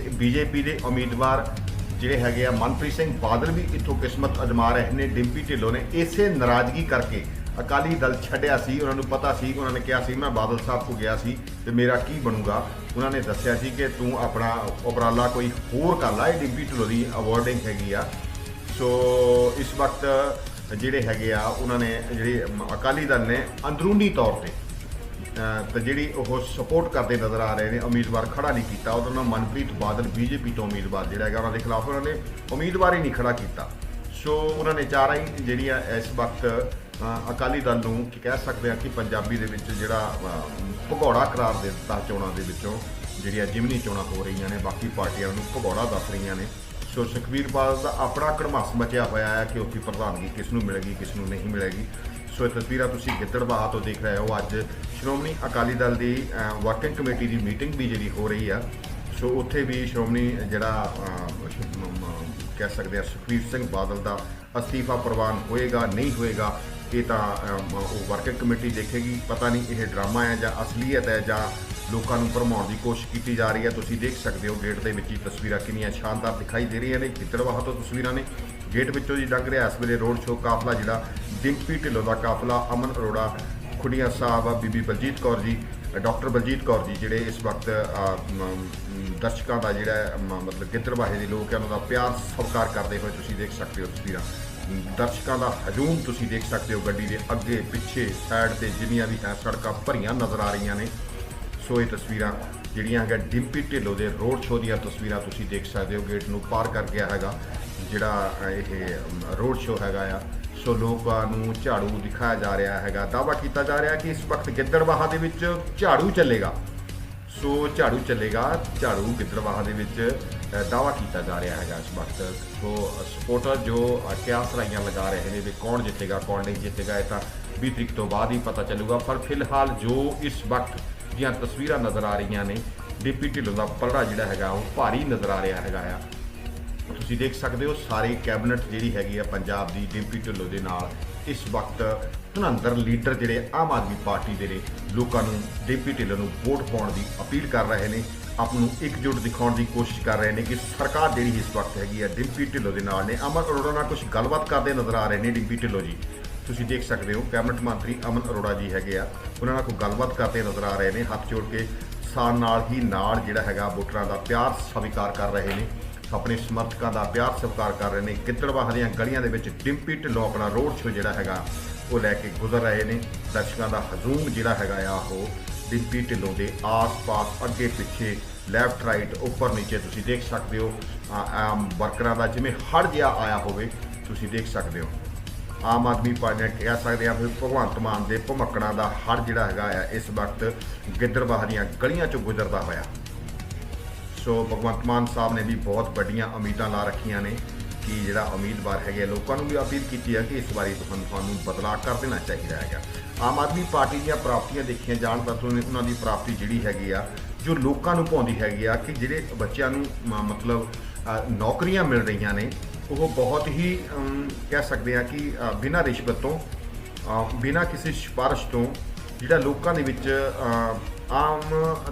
ਬੀਜੇਪੀ ਦੇ ਉਮੀਦਵਾਰ ਜਿਹੜੇ ਹੈਗੇ ਆ, ਮਨਪ੍ਰੀਤ ਸਿੰਘ ਬਾਦਲ ਵੀ ਇੱਥੋਂ ਕਿਸਮਤ ਅਜਮਾ ਰਹੇ ਨੇ, ਡਿੰਪੀ ਢਿੱਲੋਂ ਨੇ। ਇਸੇ ਨਾਰਾਜ਼ਗੀ ਕਰਕੇ ਅਕਾਲੀ ਦਲ ਛੱਡਿਆ ਸੀ, ਉਹਨਾਂ ਨੂੰ ਪਤਾ ਸੀ, ਉਹਨਾਂ ਨੇ ਕਿਹਾ ਸੀ, ਮੈਂ ਬਾਦਲ ਸਾਹਿਬ ਕੋ ਗਿਆ ਸੀ ਤੇ ਮੇਰਾ ਕੀ ਬਣੂਗਾ? ਉਹਨਾਂ ਨੇ ਦੱਸਿਆ ਸੀ ਕਿ ਤੂੰ ਆਪਣਾ ਉਪਰਾਲਾ ਕੋਈ ਹੋਰ ਕਰ ਲਾ, ਇਹ ਡਿੰਪੀ ਢਿੱਲੋਂ ਦੀ ਅਵਾਰਡਿੰਗ ਹੈਗੀ ਆ। ਸੋ, ਇਸ ਵਕਤ ਜਿਹੜੇ ਹੈਗੇ ਆ, ਉਹਨਾਂ ਨੇ, ਜਿਹੜੇ ਅਕਾਲੀ ਦਲ ਨੇ, ਅੰਦਰੂਨੀ ਤੌਰ ਤੇ ਤੇ ਜਿਹੜੀ ਉਹ ਸਪੋਰਟ ਕਰਦੇ ਨਜ਼ਰ ਆ ਰਹੇ ਨੇ, ਉਮੀਦਵਾਰ ਖੜਾ ਨਹੀਂ ਕੀਤਾ। ਉਹਦਾ ਨਾਲ ਮਨਪ੍ਰੀਤ ਬਾਦਲ ਬੀਜੇਪੀ ਤੋਂ ਉਮੀਦਵਾਰ ਜਿਹੜਾ ਹੈਗਾ, ਉਹਨਾਂ ਦੇ ਖਿਲਾਫ ਉਹਨਾਂ ਨੇ ਉਮੀਦਵਾਰ ਹੀ ਨਹੀਂ ਖੜਾ ਕੀਤਾ। ਸੋ ਉਹਨਾਂ ਨੇ ਚਾਰਾਂ ਹੀ ਜਿਹੜੀਆਂ ਇਸ ਵਕਤ ਅਕਾਲੀ ਦਲ ਨੂੰ ਕਹਿ ਸਕਦੇ ਆ ਕਿ ਪੰਜਾਬੀ ਦੇ ਵਿੱਚ ਜਿਹੜਾ ਭਗੌੜਾ ਕਰਾਰ ਦੇ ਦਿੱਤਾ ਚੋਣਾਂ ਦੇ ਵਿੱਚੋਂ, ਜਿਹੜੀਆਂ ਜਿਮਨੀ ਚੋਣਾਂ ਹੋ ਰਹੀਆਂ ਨੇ, ਬਾਕੀ ਪਾਰਟੀਆਂ ਨੂੰ ਭਗੌੜਾ ਦੱਸ ਰਹੀਆਂ ਨੇ। ਸੋ ਸੁਖਬੀਰ ਬਾਦਲ ਦਾ ਆਪਣਾ ਕੜਮਾਸ ਮਚਿਆ ਹੋਇਆ ਹੈ ਕਿ ਉੱਥੇ ਪ੍ਰਧਾਨਗੀ ਕਿਸ ਨੂੰ ਮਿਲੇਗੀ, ਕਿਸ ਨੂੰ ਨਹੀਂ ਮਿਲੇਗੀ। ਸੋ ਇਹ ਤਸਵੀਰਾਂ ਤੁਸੀਂ ਗਿੱਦੜਬਾਹਾ ਤੋਂ ਦੇਖ ਰਹੇ ਹੋ ਅੱਜ ਸ਼੍ਰੋਮਣੀ ਅਕਾਲੀ ਦਲ ਦੀ ਵਰਕਿੰਗ ਕਮੇਟੀ ਦੀ ਮੀਟਿੰਗ ਵੀ ਜਿਹੜੀ ਹੋ ਰਹੀ ਆ। ਸੋ ਉੱਥੇ ਵੀ ਸ਼੍ਰੋਮਣੀ ਜਿਹੜਾ ਕਹਿ ਸਕਦੇ ਆ ਸੁਖਬੀਰ ਸਿੰਘ ਬਾਦਲ ਦਾ ਅਸਤੀਫਾ ਪ੍ਰਵਾਨ ਹੋਏਗਾ, ਨਹੀਂ ਹੋਏਗਾ, ਇਹ ਤਾਂ ਉਹ ਵਰਕਿੰਗ ਕਮੇਟੀ ਦੇਖੇਗੀ। ਪਤਾ ਨਹੀਂ ਇਹ ਡਰਾਮਾ ਹੈ ਜਾਂ ਅਸਲੀਅਤ ਹੈ ਜਾਂ ਲੋਕਾਂ ਨੂੰ ਭਰਮਾਉਣ ਦੀ ਕੋਸ਼ਿਸ਼ ਕੀਤੀ ਜਾ ਰਹੀ ਹੈ। ਤੁਸੀਂ ਦੇਖ ਸਕਦੇ ਹੋ ਗੇਟ ਦੇ ਵਿੱਚ ਹੀ ਤਸਵੀਰਾਂ ਕਿੰਨੀਆਂ ਸ਼ਾਨਦਾਰ ਦਿਖਾਈ ਦੇ ਰਹੀਆਂ ਨੇ। ਗਿੱਦੜਬਾਹਾ ਤੋਂ ਤਸਵੀਰਾਂ ਨੇ। ਗੇਟ ਵਿੱਚੋਂ ਜੀ ਲੰਘ ਰਿਹਾ ਇਸ ਵੇਲੇ ਰੋਡ ਸ਼ੋਅ ਕਾਫਲਾ ਜਿਹੜਾ ਡਿੰਪੀ ਢਿੱਲੋਂ ਦਾ ਕਾਫਲਾ ਅਮਨ ਅਰੋੜਾ ਖੁੱਡੀਆਂ ਸਾਹਿਬ ਬੀਬੀ ਬਲਜੀਤ ਕੌਰ ਜੀ ਡਾਕਟਰ ਬਲਜੀਤ ਕੌਰ ਜੀ ਜਿਹੜੇ ਇਸ ਵਕਤ ਦਰਸ਼ਕਾਂ ਦਾ ਜਿਹੜਾ ਹੈ, ਮ, ਮਤਲਬ ਗਿੱਦੜਬਾਹੇ ਦੇ ਲੋਕ ਹੈ ਉਹਨਾਂ ਦਾ ਪਿਆਰ ਸਤਿਕਾਰ ਕਰਦੇ ਹੋਏ ਤੁਸੀਂ ਦੇਖ ਸਕਦੇ ਹੋ ਤਸਵੀਰਾਂ। ਦਰਸ਼ਕਾਂ ਦਾ ਹਜੂਮ ਤੁਸੀਂ ਦੇਖ ਸਕਦੇ ਹੋ ਗੱਡੀ ਦੇ ਅੱਗੇ ਪਿੱਛੇ ਸਾਈਡ ਤੇ ਜਿੰਨੀਆਂ ਵੀ ਹੈ ਸੜਕਾਂ ਭਰੀਆਂ ਨਜ਼ਰ ਆ ਰਹੀਆਂ ਨੇ। ਸੋ ਇਹ ਤਸਵੀਰਾਂ ਜਿਹੜੀਆਂ ਹੈਗਾ ਡਿੰਪੀ ਢਿੱਲੋਂ ਦੇ ਰੋਡ ਸ਼ੋਅ ਦੀਆਂ ਤਸਵੀਰਾਂ ਤੁਸੀਂ ਦੇਖ ਸਕਦੇ ਹੋ ਗੇਟ ਨੂੰ ਪਾਰ ਕਰ ਗਿਆ ਹੈਗਾ। ਜਿਹੜਾ ਇਹ ਰੋਡ ਸ਼ੋਅ ਹੈਗਾ ਆ ਸੋ ਲੋਕਾਂ ਨੂੰ ਝਾੜੂ ਦਿਖਾਇਆ ਜਾ ਰਿਹਾ ਹੈਗਾ। ਦਾਵਾ ਕੀਤਾ ਜਾ ਰਿਹਾ ਕਿ ਇਸ ਵਕਤ ਗਿੱਦੜਬਾਹਾ ਦੇ ਵਿੱਚ ਝਾੜੂ ਚੱਲੇਗਾ। ਸੋ ਝਾੜੂ ਚੱਲੇਗਾ ਝਾੜੂ ਗਿੱਦੜਬਾਹਾ ਦੇ ਵਿੱਚ ਦਾਵਾ ਕੀਤਾ ਜਾ ਰਿਹਾ ਹੈਗਾ ਇਸ ਵਕਤ। ਸੋ ਸਪੋਰਟਰ ਜੋ ਅ, ਕਿਆਸ ਰਾਈਆਂ ਲਗਾ ਰਹੇ ਨੇ ਵੀ ਕੌਣ ਜਿੱਤੇਗਾ ਕੌਣ ਨਹੀਂ ਜਿੱਤੇਗਾ ਇਹ ਤਾਂ 20 ਤਰੀਕ ਤੋਂ ਬਾਅਦ ਹੀ ਪਤਾ ਚੱਲੂਗਾ। ਪਰ ਫਿਲਹਾਲ ਜੋ ਇਸ ਵਕਤ ਦੀਆਂ ਤਸਵੀਰਾਂ ਨਜ਼ਰ ਆ ਰਹੀਆਂ ਨੇ ਡੀਪੀ ਢਿੱਲੋਂ ਦਾ ਪਲੜਾ ਜਿਹੜਾ ਹੈਗਾ ਉਹ ਭਾਰੀ ਨਜ਼ਰ ਆ ਰਿਹਾ ਹੈਗਾ ਆ। ਤੁਸੀਂ ਦੇਖ ਸਕਦੇ ਹੋ ਸਾਰੀ ਕੈਬਨਿਟ ਜਿਹੜੀ ਹੈਗੀ ਆ ਪੰਜਾਬ ਦੀ ਡਿੰਪੀ ਢਿੱਲੋਂ ਦੇ ਨਾਲ ਇਸ ਵਕਤ ਧੁਰੰਧਰ ਲੀਡਰ ਜਿਹੜੇ ਆਮ ਆਦਮੀ ਪਾਰਟੀ ਦੇ ਨੇ, ਲੋਕਾਂ ਨੂੰ ਡਿੰਪੀ ਢਿੱਲੋਂ ਨੂੰ ਵੋਟ ਪਾਉਣ ਦੀ ਅਪੀਲ ਕਰ ਰਹੇ ਨੇ, ਆਪ ਨੂੰ ਇਕਜੁੱਟ ਦਿਖਾਉਣ ਦੀ ਕੋਸ਼ਿਸ਼ ਕਰ ਰਹੇ ਨੇ ਕਿ ਸਰਕਾਰ ਜਿਹੜੀ ਇਸ ਵਕਤ ਹੈਗੀ ਆ ਡਿੰਪੀ ਢਿੱਲੋਂ ਦੇ ਨਾਲ ਨੇ। ਅਮਨ ਅਰੋੜਾ ਨਾਲ ਕੁਝ ਗੱਲਬਾਤ ਕਰਦੇ ਨਜ਼ਰ ਆ ਰਹੇ ਨੇ ਡਿੰਪੀ ਢਿੱਲੋਂ ਜੀ। ਤੁਸੀਂ ਦੇਖ ਸਕਦੇ ਹੋ ਕੈਬਨਿਟ ਮੰਤਰੀ ਅਮਨ ਅਰੋੜਾ ਜੀ ਹੈਗੇ ਆ, ਉਹਨਾਂ ਨਾਲ ਕੋਈ ਗੱਲਬਾਤ ਕਰਦੇ ਨਜ਼ਰ ਆ ਰਹੇ ਨੇ, ਹੱਥ ਜੋੜ ਕੇ ਸਾਨ ਨਾਲ ਹੀ ਨਾਲ ਜਿਹੜਾ ਹੈਗਾ ਵੋਟਰਾਂ ਦਾ ਪਿਆਰ ਸਵੀਕਾਰ ਕਰ ਰਹੇ ਨੇ। ਆਪਣੇ ਸਮਰਥਕਾਂ ਦਾ ਪਿਆਰ ਸਤਿਕਾਰ ਕਰ ਰਹੇ ਨੇ। ਗਿੱਦੜਬਾਹ ਦੀਆਂ ਗਲੀਆਂ ਦੇ ਵਿੱਚ ਡਿੰਪੀ ਢਿੱਲੋਂ ਆਪਣਾ ਰੋਡ ਸ਼ੋਅ ਜਿਹੜਾ ਹੈਗਾ, ਉਹ ਲੈ ਕੇ ਗੁਜ਼ਰ ਰਹੇ ਨੇ। ਦਰਸ਼ਕਾਂ ਦਾ ਹਜੂਮ ਜਿਹੜਾ ਹੈਗਾ ਆ, ਉਹ ਡਿੰਪੀ ਢਿੱਲੋਂ ਦੇ ਆਸ-ਪਾਸ ਅੱਗੇ ਪਿੱਛੇ ਲੈਫਟ ਰਾਈਟ ਉੱਪਰ ਨੀਚੇ ਤੁਸੀਂ ਦੇਖ ਸਕਦੇ ਹੋ। ਆ- ਆਮ ਵਰਕਰਾਂ ਦਾ ਜਿਵੇਂ ਹੜ ਜਿਹਾ ਆਇਆ ਹੋਵੇ, ਤੁਸੀਂ ਦੇਖ ਸਕਦੇ ਹੋ। ਆਮ ਆਦਮੀ ਪਾਰਟੀ ਨੇ ਕਹਿ ਸਕਦੇ ਆ ਵੀ ਭਗਵੰਤ ਮਾਨ ਦੇ ਭਮਕਣਾ ਦਾ ਹੜ ਜਿਹੜਾ ਹੈਗਾ ਆ, ਇਸ ਵਕਤ ਗਿੱਦੜਬਾਹ ਦੀਆਂ ਗਲੀਆਂ ਚੋਂ ਗੁਜ਼ਰਦਾ ਹੋਇਆ। ਸੋ ਭਗਵੰਤ ਮਾਨ ਸਾਹਿਬ ਨੇ ਵੀ ਬਹੁਤ ਵੱਡੀਆਂ ਉਮੀਦਾਂ ਲਾ ਰੱਖੀਆਂ ਨੇ ਕਿ ਜਿਹੜਾ ਉਮੀਦਵਾਰ ਹੈਗੇ ਆ, ਲੋਕਾਂ ਨੂੰ ਵੀ ਅਪੀਲ ਕੀਤੀ ਹੈ ਕਿ ਇਸ ਵਾਰੀ ਤੁਹਾਨੂੰ ਤੁਹਾਨੂੰ ਬਦਲਾਅ ਕਰ ਦੇਣਾ ਚਾਹੀਦਾ ਹੈਗਾ। ਆਮ ਆਦਮੀ ਪਾਰਟੀ ਦੀਆਂ ਪ੍ਰਾਪਤੀਆਂ ਦੇਖੀਆਂ ਜਾਣ ਤਾਂ ਤੁਹਾਨੂੰ ਉਹਨਾਂ ਦੀ ਪ੍ਰਾਪਤੀ ਜਿਹੜੀ ਹੈਗੀ ਆ ਜੋ ਲੋਕਾਂ ਨੂੰ ਪਾਉਂਦੀ ਹੈਗੀ ਆ ਕਿ ਜਿਹੜੇ ਬੱਚਿਆਂ ਨੂੰ ਮ- ਮਤਲਬ ਨੌਕਰੀਆਂ ਮਿਲ ਰਹੀਆਂ ਨੇ ਉਹ ਬਹੁਤ ਹੀ ਕਹਿ ਸਕਦੇ ਆ ਕਿ ਬਿਨਾਂ ਰਿਸ਼ਵਤ ਤੋਂ ਬਿਨਾਂ ਕਿਸੇ ਸਿਫਾਰਿਸ਼ ਤੋਂ ਜਿਹੜਾ ਲੋਕਾਂ ਦੇ ਵਿੱਚ ਆਮ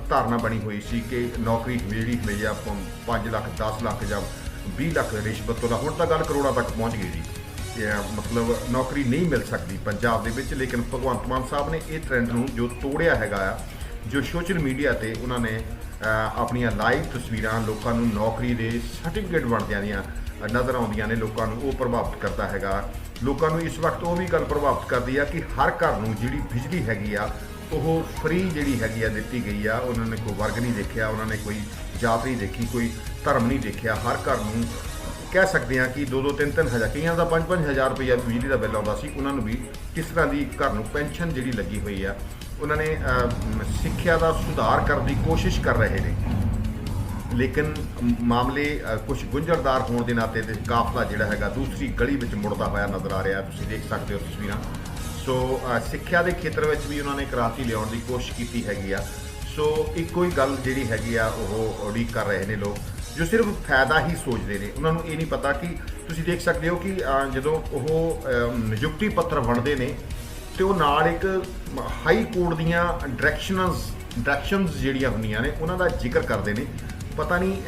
ਧਾਰਨਾ ਬਣੀ ਹੋਈ ਸੀ ਕਿ ਨੌਕਰੀ ਜਿਹੜੀ ਮਿਲ ਆ 5 ਲੱਖ 10 ਲੱਖ ਜਾਂ 20 ਲੱਖ ਰਿਸ਼ਵਤ ਤੋਂ ਲਾ- ਹੁਣ ਤਾਂ ਗੱਲ ਕਰੋੜਾਂ ਤੱਕ ਪਹੁੰਚ ਗਈ ਜੀ। ਮਤਲਬ ਨੌਕਰੀ ਨਹੀਂ ਮਿਲ ਸਕਦੀ ਪੰਜਾਬ ਦੇ ਵਿੱਚ, ਲੇਕਿਨ ਭਗਵੰਤ ਮਾਨ ਸਾਹਿਬ ਨੇ ਇਹ ਟ੍ਰੈਂਡ ਨੂੰ ਜੋ ਤੋੜਿਆ ਹੈਗਾ ਆ, ਜੋ ਸੋਸ਼ਲ ਮੀਡੀਆ ਤੇ ਉਹਨਾਂ ਨੇ ਆਪਣੀਆਂ ਲਾਈਵ ਤਸਵੀਰਾਂ ਲੋਕਾਂ ਨੂੰ ਨੌਕਰੀ ਦੇ ਸਰਟੀਫਿਕੇਟ ਬਣਦਿਆਂ ਦੀਆਂ ਨਜ਼ਰ ਆਉਂਦੀਆਂ ਨੇ, ਲੋਕਾਂ ਨੂੰ ਉਹ ਪ੍ਰਭਾਵਿਤ ਕਰਦਾ ਹੈਗਾ। ਲੋਕਾਂ ਨੂੰ ਇਸ ਵਕਤ ਉਹ ਵੀ ਗੱਲ ਪ੍ਰਭਾਵਿਤ ਕਰਦੀ ਆ ਕਿ ਹਰ ਘਰ ਨੂੰ ਜਿਹੜੀ ਬਿਜਲੀ ਹੈਗੀ ਆ ਉਹ ਫ੍ਰੀ ਜਿਹੜੀ ਹੈਗੀ ਆ, ਦਿੱਤੀ ਗਈ ਆ, ਉਹਨਾਂ ਨੇ ਕੋਈ ਵਰਗ ਨਹੀਂ ਦੇਖਿਆ, ਉਹਨਾਂ ਨੇ ਕੋਈ ਜਾਤ ਨਹੀਂ ਦੇਖੀ, ਕੋਈ ਧਰਮ ਨਹੀਂ ਦੇਖਿਆ, ਹਰ ਘਰ ਨੂੰ ਕਹਿ ਸਕਦੇ ਆ ਕਿ 2-2 3-3 ਹਜ਼ਾਰ, ਕਈਆਂ ਦਾ 5-5 ਹਜ਼ਾਰ ਰੁਪਈਆ ਬਿਜਲੀ ਦਾ ਬਿੱਲ ਆਉਂਦਾ ਸੀ, ਉਹਨਾਂ ਨੂੰ ਵੀ ਕਿਸ ਤਰ੍ਹਾਂ ਦੀ ਘਰ ਨੂੰ ਪੈਨਸ਼ਨ ਜਿਹੜੀ ਲੱਗੀ ਹੋਈ ਆ, ਉਹਨਾਂ ਨੇ ਸਿੱਖਿਆ ਦਾ ਸੁਧਾਰ ਕਰਨ ਦੀ ਕੋਸ਼ਿਸ਼ ਕਰ ਰਹੇ ਨੇ। ਲੇਕਿਨ ਮਾਮਲੇ ਕੁਝ ਗੁੰਝਲਦਾਰ ਹੋਣ ਦੇ ਨਾਤੇ ਤੇ ਕਾਫਲਾ ਜਿਹੜਾ ਹੈਗਾ ਦੂਸਰੀ ਗਲੀ ਵਿੱਚ ਮੁੜਦਾ ਹੋਇਆ ਨਜ਼ਰ ਆ ਰਿਹਾ, ਤੁਸੀਂ ਦੇਖ ਸਕਦੇ ਹੋ ਤਸਵੀਰਾਂ। ਸੋ ਸਿੱਖਿਆ ਦੇ ਖੇਤਰ ਵਿੱਚ ਵੀ ਉਹਨਾਂ ਨੇ ਕ੍ਰਾਂਤੀ ਲਿਆਉਣ ਦੀ ਕੋਸ਼ਿਸ਼ ਕੀਤੀ ਹੈਗੀ ਆ। ਸੋ, ਇੱਕੋ ਹੀ ਗੱਲ ਜਿਹੜੀ ਹੈਗੀ ਆ, ਉਹ ਉਡੀਕ ਕਰ ਰਹੇ ਨੇ ਲੋਕ, ਜੋ ਸਿਰਫ ਫਾਇਦਾ ਹੀ ਸੋਚਦੇ ਨੇ। ਉਹਨਾਂ ਨੂੰ ਇਹ ਨਹੀਂ ਪਤਾ ਕਿ ਤੁਸੀਂ ਦੇਖ ਸਕਦੇ ਹੋ ਕਿ ਜਦੋਂ ਉਹ ਨਿਯੁਕਤੀ ਪੱਤਰ ਵੰਡਦੇ ਨੇ, ਤੇ ਉਹ ਨਾਲ ਇੱਕ ਹਾਈ ਕੋਰਟ ਦੀਆਂ ਡਾਇਰੈਕਸ਼ਨਸ ਡਾਇਰੈਕਸ਼ਨਸ ਜਿਹੜੀਆਂ ਹੁੰਦੀਆਂ ਨੇ, ਉਹਨਾਂ ਦਾ ਜ਼ਿਕਰ ਕਰਦੇ ਨੇ। ਪਤਾ ਨਹੀਂ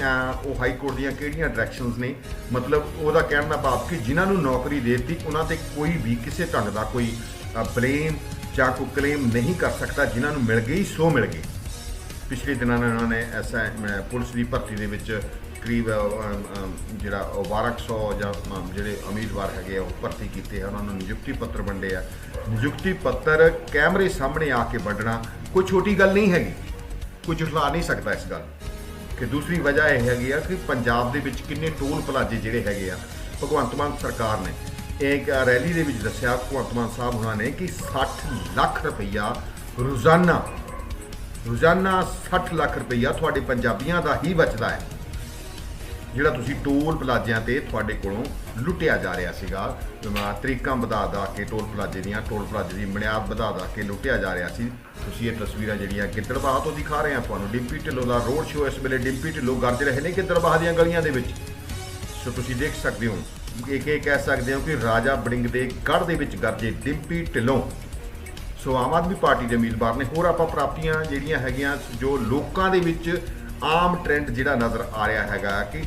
ਉਹ ਹਾਈ ਕੋਰਟ ਦੀਆਂ ਕਿਹੜੀਆਂ ਡਾਇਰੈਕਸ਼ਨਸ ਨੇ। ਮਤਲਬ ਉਹਦਾ ਕਹਿਣ ਦਾ ਭਾਵ ਕਿ ਜਿਨ੍ਹਾਂ ਨੂੰ ਨੌਕਰੀ ਦੇ ਦਿੱਤੀ, ਉਹਨਾਂ ਤੇ ਕੋਈ ਵੀ ਕਿਸੇ ਢੰਗ ਦਾ ਕੋਈ ਬਲੇਮ ਜਾਂ ਕੋਈ ਕਲੇਮ ਨਹੀਂ ਕਰ ਸਕਦਾ ਜਿਨ੍ਹਾਂ ਨੂੰ ਮਿਲ ਗਈ ਸੋ ਮਿਲ ਗਈ। ਪਿਛਲੇ ਦਿਨਾਂ ਨੂੰ ਉਹਨਾਂ ਨੇ ਐਸਾ ਪੁਲਿਸ ਦੀ ਭਰਤੀ ਦੇ ਵਿੱਚ ਕਰੀਬ ਅਹ, ਅਹ, ਅਹ, ਜਿਹੜਾ 1200 ਜਾਂ ਜਿਹੜੇ ਉਮੀਦਵਾਰ ਹੈਗੇ ਆ ਉਹ ਭਰਤੀ ਕੀਤੇ ਆ। ਉਹਨਾਂ ਨੂੰ ਨਿਯੁਕਤੀ ਪੱਤਰ ਵੰਡੇ ਆ। ਨਿਯੁਕਤੀ ਪੱਤਰ ਕੈਮਰੇ ਸਾਹਮਣੇ ਆ ਕੇ ਵੰਡਣਾ ਕੋਈ ਛੋਟੀ ਗੱਲ ਨਹੀਂ ਹੈਗੀ। ਕੋਈ ਝੁਠਲਾ ਨਹੀਂ ਸਕਦਾ ਇਸ ਗੱਲ ਕਿ ਦੂਸਰੀ ਵਜ੍ਹਾ ਇਹ ਹੈਗੀ ਆ ਕਿ ਪੰਜਾਬ ਦੇ ਵਿੱਚ ਕਿੰਨੇ ਟੋਲ ਪਲਾਜੇ ਜਿਹੜੇ ਹੈਗੇ ਆ ਭਗਵੰਤ ਮਾਨ ਸਰਕਾਰ ਨੇ ਇੱਕ ਰੈਲੀ ਦੇ ਵਿੱਚ ਦੱਸਿਆ ਭਗਵੰਤ ਮਾਨ ਸਾਹਿਬ ਉਹਨਾਂ ਨੇ ਕਿ 60 ਲੱਖ ਰੁਪਈਆ ਰੋਜ਼ਾਨਾ ਰੋਜ਼ਾਨਾ 60 ਲੱਖ ਰੁਪਈਆ ਤੁਹਾਡੇ ਪੰਜਾਬੀਆਂ ਦਾ ਹੀ ਬਚਦਾ ਹੈ, ਜਿਹੜਾ ਤੁਸੀਂ ਟੋਲ ਪਲਾਜ਼ਿਆਂ ਤੇ ਤੁਹਾਡੇ ਕੋਲੋਂ ਲੁੱਟਿਆ ਜਾ ਰਿਹਾ ਸੀਗਾ। ਤਰੀਕਾਂ ਵਧਾ ਦਾ ਕੇ ਟੋਲ ਪਲਾਜ਼ੇ ਦੀਆਂ, ਟੋਲ ਪਲਾਜ਼ੇ ਦੀ ਬੁਨਿਆਦ ਵਧਾ ਦਾ ਕੇ ਲੁੱਟਿਆ ਜਾ ਰਿਹਾ ਸੀ। ਤੁਸੀਂ ਇਹ ਤਸਵੀਰਾਂ ਜਿਹੜੀਆਂ ਗਿੱਦੜਬਾਹ ਤੋਂ ਦਿਖਾ ਰਹੇ ਹਾਂ ਤੁਹਾਨੂੰ। ਡਿੰਪੀ ਢਿੱਲੋਂ ਦਾ ਰੋਡ ਸ਼ੋਅ ਇਸ ਵੇਲੇ ਡਿੰਪੀ ਢਿੱਲੋਂ ਗਰਜ ਰਹੇ ਨੇ ਗਿੱਦੜਬਾਹ ਦੀਆਂ ਗਲੀਆਂ ਦੇ ਵਿੱਚ। ਸੋ ਤੁਸੀਂ ਦੇਖ ਸਕਦੇ ਹੋ ਕਿ ਇਹ ਕਹਿ ਸਕਦੇ ਹੋ ਕਿ ਰਾਜਾ ਬੜਿੰਗ ਦੇ ਗੜ੍ਹ ਦੇ ਵਿੱਚ ਗਰਜੇ ਡਿੰਪੀ ਢਿੱਲੋਂ ਸੋ ਆਮ ਆਦਮੀ ਪਾਰਟੀ ਦੇ ਉਮੀਦਵਾਰ ਨੇ ਹੋਰ ਆਪਾਂ ਪ੍ਰਾਪਤੀਆਂ ਜਿਹੜੀਆਂ ਹੈਗੀਆਂ ਜੋ ਲੋਕਾਂ ਦੇ ਵਿੱਚ ਆਮ ਟ੍ਰੈਂਡ ਜਿਹੜਾ ਨਜ਼ਰ ਆ ਰਿਹਾ ਹੈਗਾ ਕਿ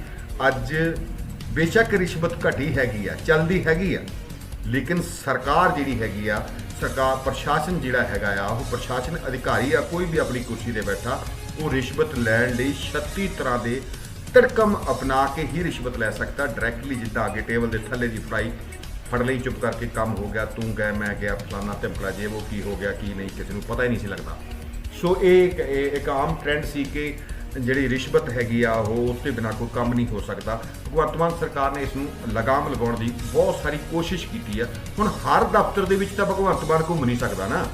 ਅੱਜ ਬੇਸ਼ੱਕ ਰਿਸ਼ਵਤ ਘਟੀ ਹੈਗੀ ਆ, ਚੱਲਦੀ ਹੈਗੀ ਆ, ਲੇਕਿਨ ਸਰਕਾਰ ਜਿਹੜੀ ਹੈਗੀ ਆ, ਸਰਕਾਰ ਪ੍ਰਸ਼ਾਸਨ ਜਿਹੜਾ ਹੈਗਾ ਆ, ਉਹ ਪ੍ਰਸ਼ਾਸਨ ਅਧਿਕਾਰੀ ਆ, ਕੋਈ ਵੀ ਆਪਣੀ ਕੁਰਸੀ ਤੇ ਬੈਠਾ, ਉਹ ਰਿਸ਼ਵਤ ਲੈਣ ਲਈ 36 ਤਰ੍ਹਾਂ ਦੇ ਧੜਕਮ ਅਪਣਾ ਕੇ ਹੀ ਰਿਸ਼ਵਤ ਲੈ ਸਕਦਾ। ਡਾਇਰੈਕਟਲੀ ਜਿੱਦਾਂ ਅੱਗੇ ਟੇਬਲ ਦੇ ਥੱਲੇ ਦੀ ਫੜਾਈ, ਫੜ ਲਈ, ਚੁੱਪ ਕਰਕੇ ਕੰਮ ਹੋ ਗਿਆ, ਤੂੰ ਗਏ, ਮੈਂ ਗਿਆ, ਫਲਾਨਾ ਧਮਕੜਾ ਜੇ ਉਹ ਕੀ ਹੋ ਗਿਆ, ਕੀ ਨਹੀਂ, ਕਿਸੇ ਨੂੰ ਪਤਾ ਹੀ ਨਹੀਂ ਸੀ ਲੱਗਦਾ। ਸੋ ਇਹ ਇੱਕ ਇਹ ਇੱਕ ਆਮ ਟ੍ਰੈਂਡ ਸੀ ਕਿ ਜਿਹੜੀ ਰਿਸ਼ਵਤ ਹੈਗੀ ਆ, ਉਹ ਉਸ ਤੇ ਬਿਨਾ ਕੋਈ ਕੰਮ ਨਹੀਂ ਹੋ ਸਕਦਾ। ਭਗਵੰਤ ਮਾਨ ਸਰਕਾਰ ਨੇ ਇਸ ਨੂੰ ਲਗਾਮ ਲਗਾਉਣ ਦੀ ਬਹੁਤ ਸਾਰੀ ਕੋਸ਼ਿਸ਼ ਕੀਤੀ ਆ। ਹੁਣ ਹਰ ਦਫ਼ਤਰ ਦੇ ਵਿੱਚ ਤਾਂ ਭਗਵੰਤ ਮਾਨ ਘੁੰਮ ਨਹੀਂ ਸਕਦਾ ਨਾ।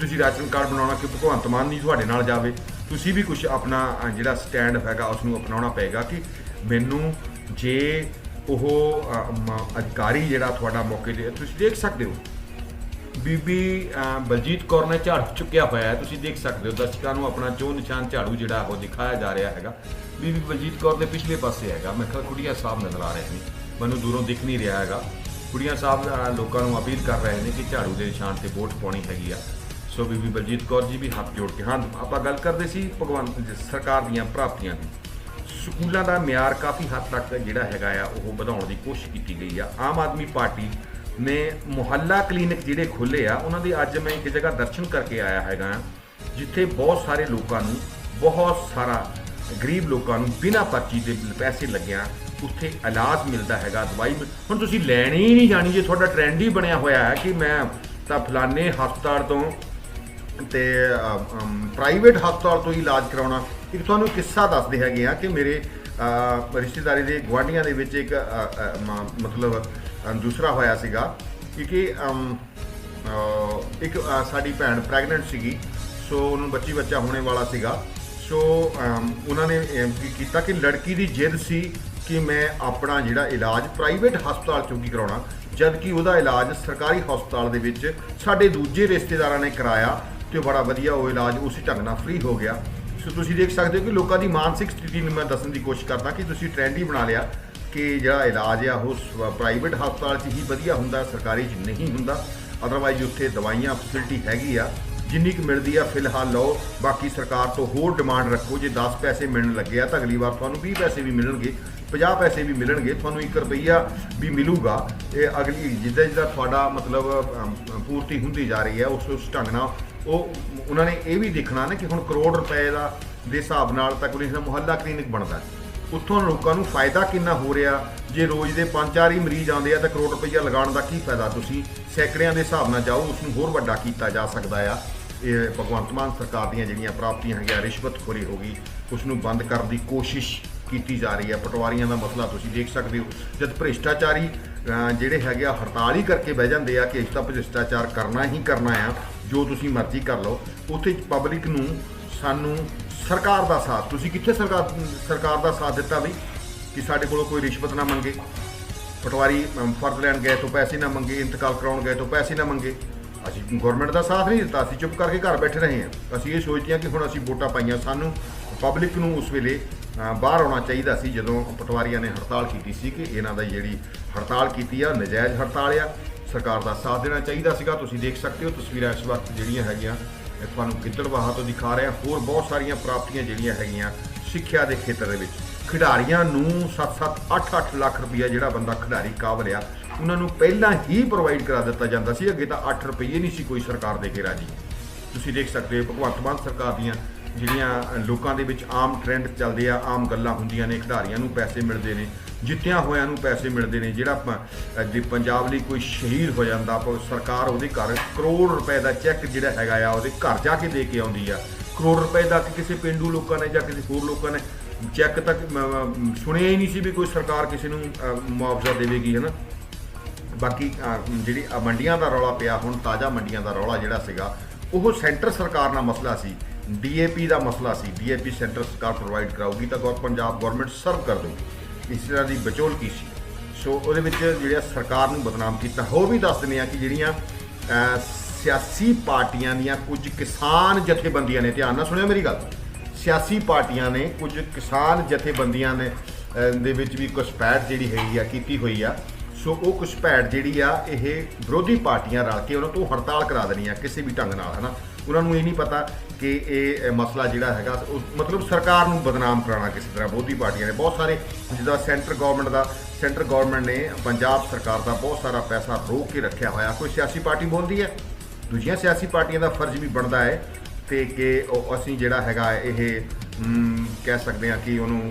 ਤੁਸੀਂ ਰਾਸ਼ਨ ਕਾਰਡ ਬਣਾਉਣਾ ਕਿ ਭਗਵੰਤ ਮਾਨ ਨਹੀਂ ਤੁਹਾਡੇ ਨਾਲ ਜਾਵੇ। ਤੁਸੀਂ ਵੀ ਕੁਝ ਆਪਣਾ ਜਿਹੜਾ ਸਟੈਂਡ ਹੈਗਾ ਉਸ ਨੂੰ ਅਪਣਾਉਣਾ ਪਏਗਾ ਕਿ ਮੈਨੂੰ ਜੇ ਉਹ ਮ- ਅਧਿਕਾਰੀ ਜਿਹੜਾ ਤੁਹਾਡਾ ਮੌਕੇ ਤੇ, ਤੁਸੀਂ ਦੇਖ ਸਕਦੇ ਹੋ। ਬੀਬੀ ਬਲਜੀਤ ਕੌਰ ਨੇ ਝਾੜੂ ਚੁੱਕਿਆ ਹੋਇਆ ਹੈ, ਤੁਸੀਂ ਦੇਖ ਸਕਦੇ ਹੋ, ਦਰਸ਼ਕਾਂ ਨੂੰ ਆਪਣਾ ਚੋਣ ਨਿਸ਼ਾਨ ਝਾੜੂ ਜਿਹੜਾ ਉਹ ਦਿਖਾਇਆ ਜਾ ਰਿਹਾ ਹੈਗਾ। ਬੀਬੀ ਬਲਜੀਤ ਕੌਰ ਦੇ ਪਿਛਲੇ ਪਾਸੇ ਹੈਗਾ, ਮੈਂ ਖਾ ਕੁੜੀਆਂ ਸਾਹਿਬ ਨਜ਼ਰ ਆ ਰਹੇ ਨੇ, ਮੈਨੂੰ ਦੂਰੋਂ ਦਿਖ ਨਹੀਂ ਰਿਹਾ ਹੈਗਾ। ਕੁੜੀਆਂ ਸਾਹਿਬ ਲੋਕਾਂ ਨੂੰ ਅਪੀਲ ਕਰ ਰਹੇ ਨੇ ਕਿ ਝਾੜੂ ਦੇ ਨਿਸ਼ਾਨ ਤੇ ਵੋਟ ਪਾਉਣੀ ਹੈਗੀ ਆ। ਸੋ ਬੀਬੀ ਬਲਜੀਤ ਕੌਰ ਜੀ ਵੀ ਹੱਥ ਜੋੜ ਕੇ, ਹਾਂ, ਆਪਾਂ ਗੱਲ ਕਰਦੇ ਸੀ ਭਗਵੰਤ ਜੀ ਸਰਕਾਰ ਦੀਆਂ ਪ੍ਰਾਪਤੀਆਂ ਦੀ। ਸਕੂਲਾਂ ਦਾ ਮਿਆਰ ਕਾਫੀ ਹੱਦ ਤੱਕ ਜਿਹੜਾ ਹੈਗਾ ਆ, ਉਹ ਵਧਾਉਣ ਦੀ ਕੋਸ਼ਿਸ਼ ਕੀਤੀ ਗਈ ਆ। ਆਮ ਆਦਮੀ ਪਾਰਟੀ ਨੇ ਮੁਹੱਲਾ ਕਲੀਨਿਕ ਜਿਹੜੇ ਖੋਲੇ ਆ, ਉਹਨਾਂ ਦੇ ਅੱਜ ਮੈਂ ਇੱਕ ਜਗ੍ਹਾ ਦਰਸ਼ਨ ਕਰਕੇ ਆਇਆ ਹੈਗਾ ਜਿੱਥੇ ਬਹੁਤ ਸਾਰੇ ਲੋਕਾਂ ਨੂੰ, ਬਹੁਤ ਸਾਰਾ ਗਰੀਬ ਲੋਕਾਂ ਨੂੰ ਬਿਨਾਂ ਪਰਚੀ ਦੇ ਪੈਸੇ ਲੱਗਿਆ, ਉੱਥੇ ਇਲਾਜ ਮਿਲਦਾ ਹੈਗਾ, ਦਵਾਈ ਮਿਲ- ਹੁਣ ਤੁਸੀਂ ਲੈਣੀ ਹੀ ਨਹੀਂ ਜਾਣੀ, ਜੇ ਤੁਹਾਡਾ ਟ੍ਰੈਂਡ ਹੀ ਬਣਿਆ ਹੋਇਆ ਹੈ ਕਿ ਮੈਂ ਤਾਂ ਫਲਾਣੇ ਹਸਪਤਾਲ ਤੋਂ ਤੇ ਪ੍ਰਾਈਵੇਟ ਹਸਪਤਾਲ ਤੋਂ ਹੀ ਇਲਾਜ ਕਰਾਉਣਾ। ਇੱਕ ਤੁਹਾਨੂੰ ਕਿੱਸਾ ਦੱਸਦੇ ਹੈਗੇ ਆ ਕਿ ਮੇਰੇ ਰਿਸ਼ਤੇਦਾਰੀ ਦੇ ਗੁਆਂਢੀਆਂ ਦੇ ਵਿੱਚ ਇੱਕ ਮਤਲਬ ਦੂਸਰਾ ਹੋਇਆ ਸੀਗਾ ਕਿ ਇੱਕ ਸਾਡੀ ਭੈਣ ਪ੍ਰੈਗਨੈਂਟ ਸੀਗੀ। ਸੋ ਉਹਨੂੰ ਬੱਚੀ ਬੱਚਾ ਹੋਣੇ ਵਾਲਾ ਸੀਗਾ। ਸੋ ਉਹਨਾਂ ਨੇ ਕੀ ਕੀਤਾ ਕਿ ਲੜਕੀ ਦੀ ਜਿੱਦ ਸੀ ਕਿ ਮੈਂ ਆਪਣਾ ਜਿਹੜਾ ਇਲਾਜ ਪ੍ਰਾਈਵੇਟ ਹਸਪਤਾਲ ਚੋਂ ਕੀ ਕਰਾਉਣਾ। ਜਦ ਕਿ ਉਹਦਾ ਇਲਾਜ ਸਰਕਾਰੀ ਹਸਪਤਾਲ ਦੇ ਵਿੱਚ ਸਾਡੇ ਦੂਜੇ ਰਿਸ਼ਤੇਦਾਰਾਂ ਨੇ ਕਰਾਇਆ। ਤੇ ਬੜਾ ਵਧੀਆ ਉਹ ਇਲਾਜ ਉਸੇ ਢੰਗ ਨਾਲ ਫ੍ਰੀ ਹੋ ਗਿਆ। ਸੋ ਤੁਸੀਂ ਦੇਖ ਸਕਦੇ ਹੋ ਕਿ ਲੋਕਾਂ ਦੀ ਮਾਨਸਿਕ ਸਥਿਤੀ ਨੂੰ ਮੈਂ ਦੱਸਣ ਦੀ ਕੋਸ਼ਿਸ਼ ਕਰਦਾ ਕਿ ਤੁਸੀਂ ਟ੍ਰੈਂਡ ਹੀ ਬਣਾ ਲਿਆ ਕਿ ਜਿਹੜਾ ਇਲਾਜ ਆ ਉਹ ਪ੍ਰਾਈਵੇਟ ਹਸਪਤਾਲ 'ਚ ਹੀ ਵਧੀਆ ਹੁੰਦਾ, ਸਰਕਾਰੀ 'ਚ ਨਹੀਂ ਹੁੰਦਾ। ਅਦਰਵਾਈਜ਼ ਉੱਥੇ ਦਵਾਈਆਂ ਫੈਸਿਲਿਟੀ ਹੈਗੀ ਆ, ਜਿੰਨੀ ਕੁ ਮਿਲਦੀ ਆ ਫਿਲਹਾਲ ਲਓ। ਬਾਕੀ ਸਰਕਾਰ ਤੋਂ ਹੋਰ ਡਿਮਾਂਡ ਰੱਖੋ। ਜੇ 10 ਪੈਸੇ ਮਿਲਣ ਲੱਗੇ ਆ ਤਾਂ ਅਗਲੀ ਵਾਰ ਤੁਹਾਨੂੰ 20 ਪੈਸੇ ਵੀ ਮਿਲਣਗੇ 50 ਪੈਸੇ ਵੀ ਮਿਲਣਗੇ। ਤੁਹਾਨੂੰ 1 ਰੁਪਈਆ ਵੀ ਮਿਲੂਗਾ। ਇਹ ਅਗਲੀ ਜਿੱਦਾਂ ਜਿੱਦਾਂ ਤੁਹਾਡਾ ਮਤਲਬ ਪੂਰਤੀ ਹੁੰਦੀ ਜਾ ਰਹੀ ਹੈ ਉਸ ਉਸ ਢੰਗ ਨਾਲ ਉਹ ਉਹਨਾਂ ਨੇ ਇਹ ਵੀ ਦੇਖਣਾ ਨਾ ਕਿ ਹੁਣ ਕਰੋੜ ਰੁਪਏ ਦਾ ਦੇ ਹਿਸਾਬ ਨਾਲ ਤਾਂ ਕੋਈ ਮੁਹੱਲਾ ਕਲੀਨਿਕ ਬਣਦਾ। ਉੱਥੋਂ ਲੋਕਾਂ ਨੂੰ ਫਾਇਦਾ ਕਿੰਨਾ ਹੋ ਰਿਹਾ? ਜੇ ਰੋਜ਼ ਦੇ ਪੰਜ ਚਾਰ ਹੀ ਮਰੀਜ਼ ਆਉਂਦੇ ਆ ਤਾਂ ਕਰੋੜ ਰੁਪਈਆ ਲਗਾਉਣ ਦਾ ਕੀ ਫਾਇਦਾ? ਤੁਸੀਂ ਸੈਂਕੜਿਆਂ ਦੇ ਹਿਸਾਬ ਨਾਲ ਜਾਓ ਉਸ ਨੂੰ ਹੋਰ ਵੱਡਾ ਕੀਤਾ ਜਾ ਸਕਦਾ ਆ। ਇਹ ਭਗਵੰਤ ਮਾਨ ਸਰਕਾਰ ਦੀਆਂ ਜਿਹੜੀਆਂ ਪ੍ਰਾਪਤੀਆਂ ਹੈਗੀਆਂ ਰਿਸ਼ਵਤਖੋਰੀ ਹੋ ਗਈ ਉਸ ਨੂੰ ਬੰਦ ਕਰਨ ਦੀ ਕੋਸ਼ਿਸ਼ ਕੀਤੀ ਜਾ ਰਹੀ ਹੈ। ਪਟਵਾਰੀਆਂ ਦਾ ਮਸਲਾ ਤੁਸੀਂ ਦੇਖ ਸਕਦੇ ਹੋ। ਜਦ ਭ੍ਰਿਸ਼ਟਾਚਾਰੀ ਜਿਹੜੇ ਹੈਗੇ ਆ, ਹੜਤਾਲ ਹੀ ਕਰਕੇ ਬਹਿ ਜਾਂਦੇ ਆ ਕਿ ਇਸ ਤਾਂ ਭ੍ਰਿਸ਼ਟਾਚਾਰ ਕਰਨਾ ਹੀ ਕਰਨਾ ਆ, ਜੋ ਤੁਸੀਂ ਮਰਜ਼ੀ ਕਰ ਲਓ, ਉੱਥੇ ਪਬਲਿਕ ਨੂੰ ਸਾਨੂੰ ਸਰਕਾਰ ਦਾ ਸਾਥ, ਤੁਸੀਂ ਕਿੱਥੇ ਸਰਕਾਰ ਸਰਕਾਰ ਦਾ ਸਾਥ ਦਿੱਤਾ ਵੀ ਕਿ ਸਾਡੇ ਕੋਲੋਂ ਕੋਈ ਰਿਸ਼ਵਤ ਨਾ ਮੰਗੇ? ਪਟਵਾਰੀ ਫਰਜ਼ ਲੈਣ ਗਏ ਤੋਂ ਪੈਸੇ ਨਾ ਮੰਗੇ, ਇੰਤਕਾਲ ਕਰਾਉਣ ਗਏ ਤੋਂ ਪੈਸੇ ਨਾ ਮੰਗੇ। ਅਸੀਂ ਗਵਰਨਮੈਂਟ ਦਾ ਸਾਥ ਨਹੀਂ ਦਿੱਤਾ, ਅਸੀਂ ਚੁੱਪ ਕਰਕੇ ਘਰ ਬੈਠੇ ਰਹੇ ਹਾਂ। ਅਸੀਂ ਇਹ ਸੋਚਦੇ ਹਾਂ ਕਿ ਹੁਣ ਅਸੀਂ ਵੋਟਾਂ ਪਾਈਆਂ, ਸਾਨੂੰ ਪਬਲਿਕ ਨੂੰ ਉਸ ਵੇਲੇ ਬਾਹਰ ਆਉਣਾ ਚਾਹੀਦਾ ਸੀ ਜਦੋਂ ਪਟਵਾਰੀਆਂ ਨੇ ਹੜਤਾਲ ਕੀਤੀ ਸੀ ਕਿ ਇਹਨਾਂ ਦਾ ਜਿਹੜੀ ਹੜਤਾਲ ਕੀਤੀ ਆ, ਨਜਾਇਜ਼ ਹੜਤਾਲ ਆ, ਸਰਕਾਰ ਦਾ ਸਾਥ ਦੇਣਾ ਚਾਹੀਦਾ ਸੀਗਾ। ਤੁਸੀਂ ਦੇਖ ਸਕਦੇ ਹੋ ਤਸਵੀਰਾਂ ਇਸ ਵਕਤ ਜਿਹੜੀਆਂ ਹੈਗੀਆਂ ਇਹ ਤੁਹਾਨੂੰ ਗਿੱਦੜਬਾਹਾ ਤੋਂ ਦਿਖਾ ਰਿਹਾ। ਹੋਰ ਬਹੁਤ ਸਾਰੀਆਂ ਪ੍ਰਾਪਤੀਆਂ ਜਿਹੜੀਆਂ ਹੈਗੀਆਂ ਸਿੱਖਿਆ ਦੇ ਖੇਤਰ ਦੇ ਵਿੱਚ। ਖਿਡਾਰੀਆਂ ਨੂੰ 7-7 8-8 ਲੱਖ ਰੁਪਇਆ ਜਿਹੜਾ ਬੰਦਾ ਖਿਡਾਰੀ ਕਾਬਲ ਆ, ਉਹਨਾਂ ਨੂੰ ਪਹਿਲਾਂ ਹੀ ਪ੍ਰੋਵਾਈਡ ਕਰਾ ਦਿੱਤਾ ਜਾਂਦਾ ਸੀ। ਅੱਗੇ ਤਾਂ 8 ਰੁਪਏ ਨਹੀਂ ਸੀ ਕੋਈ ਸਰਕਾਰ ਦੇ ਕੇ ਰਾਜੀ। ਤੁਸੀਂ ਦੇਖ ਸਕਦੇ ਹੋ ਭਗਵੰਤ ਮਾਨ ਸਰਕਾਰ ਦੀਆਂ ਜਿਹੜੀਆਂ ਲੋਕਾਂ ਦੇ ਵਿੱਚ ਆਮ ਟ੍ਰੈਂਡ ਚੱਲਦੇ ਆ, ਆਮ ਗੱਲਾਂ ਹੁੰਦੀਆਂ ਨੇ, ਖਿਡਾਰੀਆਂ ਨੂੰ ਪੈਸੇ ਮਿਲਦੇ ਨੇ, ਜਿੱਤਿਆਂ ਹੋਇਆਂ ਨੂੰ ਪੈਸੇ ਮਿਲਦੇ ਨੇ, ਜਿਹੜਾ ਜੇ ਪੰਜਾਬ ਲਈ ਕੋਈ ਸ਼ਹੀਦ ਹੋ ਜਾਂਦਾ ਪਰ ਸਰਕਾਰ ਉਹਦੇ ਘਰ ਕਰੋੜ ਰੁਪਏ ਦਾ ਚੈੱਕ ਜਿਹੜਾ ਹੈਗਾ ਆ, ਉਹਦੇ ਘਰ ਜਾ ਕੇ ਦੇ ਕੇ ਆਉਂਦੀ ਆ। ਕਰੋੜ ਰੁਪਏ ਦਾ ਕਿਸੇ ਪਿੰਡੂ ਲੋਕਾਂ ਨੇ ਜਾਂ ਕਿਸੇ ਹੋਰ ਲੋਕਾਂ ਨੇ ਚੈੱਕ ਤੱਕ ਸੁਣਿਆ ਹੀ ਨਹੀਂ ਸੀ ਵੀ ਕੋਈ ਸਰਕਾਰ ਕਿਸੇ ਨੂੰ ਮੁਆਵਜ਼ਾ ਦੇਵੇਗੀ ਹੈ ਨਾ ਬਾਕੀ ਜਿਹੜੀ ਮੰਡੀਆਂ ਦਾ ਰੌਲਾ ਪਿਆ, ਹੁਣ ਤਾਜ਼ਾ ਮੰਡੀਆਂ ਦਾ ਰੌਲਾ ਜਿਹੜਾ ਸੀਗਾ, ਉਹ ਸੈਂਟਰ ਸਰਕਾਰ ਨਾਲ ਮਸਲਾ ਸੀ। ਡੀਏਪੀ ਦਾ ਮਸਲਾ ਸੀ। ਡੀਏਪੀ ਸੈਂਟਰ ਸਰਕਾਰ ਪ੍ਰੋਵਾਈਡ ਕਰਾਊਗੀ ਤਾਂ ਗੌਰ ਪੰਜਾਬ ਗਵਰਨਮੈਂਟ ਸਰਵ ਕਰ ਦਊਗੀ। ਇਸ ਤਰ੍ਹਾਂ ਦੀ ਵਿਚੋਲ ਕੀ ਸੀ। ਸੋ ਉਹਦੇ ਵਿੱਚ ਜਿਹੜਾ ਸਰਕਾਰ ਨੂੰ ਬਦਨਾਮ ਕੀਤਾ, ਹੋਰ ਵੀ ਦੱਸ ਦਿੰਦੇ ਆ ਕਿ ਜਿਹੜੀਆਂ ਸਿਆਸੀ ਪਾਰਟੀਆਂ ਦੀਆਂ ਕੁਝ ਕਿਸਾਨ ਜਥੇਬੰਦੀਆਂ ਨੇ, ਧਿਆਨ ਨਾਲ ਸੁਣਿਓ ਮੇਰੀ ਗੱਲ। ਸਿਆਸੀ ਪਾਰਟੀਆਂ ਨੇ ਕੁਝ ਕਿਸਾਨ ਜਥੇਬੰਦੀਆਂ ਨੇ ਦੇ ਵਿੱਚ ਵੀ ਘੁਸਪੈਠ ਜਿਹੜੀ ਹੈਗੀ ਆ, ਕੀਤੀ ਹੋਈ ਆ। ਸੋ ਉਹ ਘੁਸਪੈਠ ਜਿਹੜੀ ਆ, ਇਹ ਵਿਰੋਧੀ ਪਾਰਟੀਆਂ ਰਲ ਕੇ ਉਹਨਾਂ ਤੋਂ ਹੜਤਾਲ ਕਰਾ ਦੇਣੀ ਆ ਕਿਸੇ ਵੀ ਢੰਗ ਨਾਲ, ਹਨਾ? ਉਹਨਾਂ ਨੂੰ ਇਹ ਨਹੀਂ ਪਤਾ ਕਿ ਇਹ ਮਸਲਾ ਜਿਹੜਾ ਹੈਗਾ ਉਹ ਮਤਲਬ ਸਰਕਾਰ ਨੂੰ ਬਦਨਾਮ ਕਰਾਉਣਾ ਕਿਸੇ ਤਰ੍ਹਾਂ ਵਿਰੋਧੀ ਪਾਰਟੀਆਂ ਨੇ। ਬਹੁਤ ਸਾਰੇ ਜਿੱਦਾਂ ਸੈਂਟਰ ਗਵਰਨਮੈਂਟ ਦਾ, ਸੈਂਟਰ ਗਵਰਨਮੈਂਟ ਨੇ ਪੰਜਾਬ ਸਰਕਾਰ ਦਾ ਬਹੁਤ ਸਾਰਾ ਪੈਸਾ ਰੋਕ ਕੇ ਰੱਖਿਆ ਹੋਇਆ। ਕੋਈ ਸਿਆਸੀ ਪਾਰਟੀ ਬੋਲਦੀ ਹੈ? ਦੂਜੀਆਂ ਸਿਆਸੀ ਪਾਰਟੀਆਂ ਦਾ ਫਰਜ਼ ਵੀ ਬਣਦਾ ਹੈ ਤੇ ਕਿ ਅਸੀਂ ਜਿਹੜਾ ਹੈਗਾ ਇਹ ਕਹਿ ਸਕਦੇ ਹਾਂ ਕਿ ਉਹਨੂੰ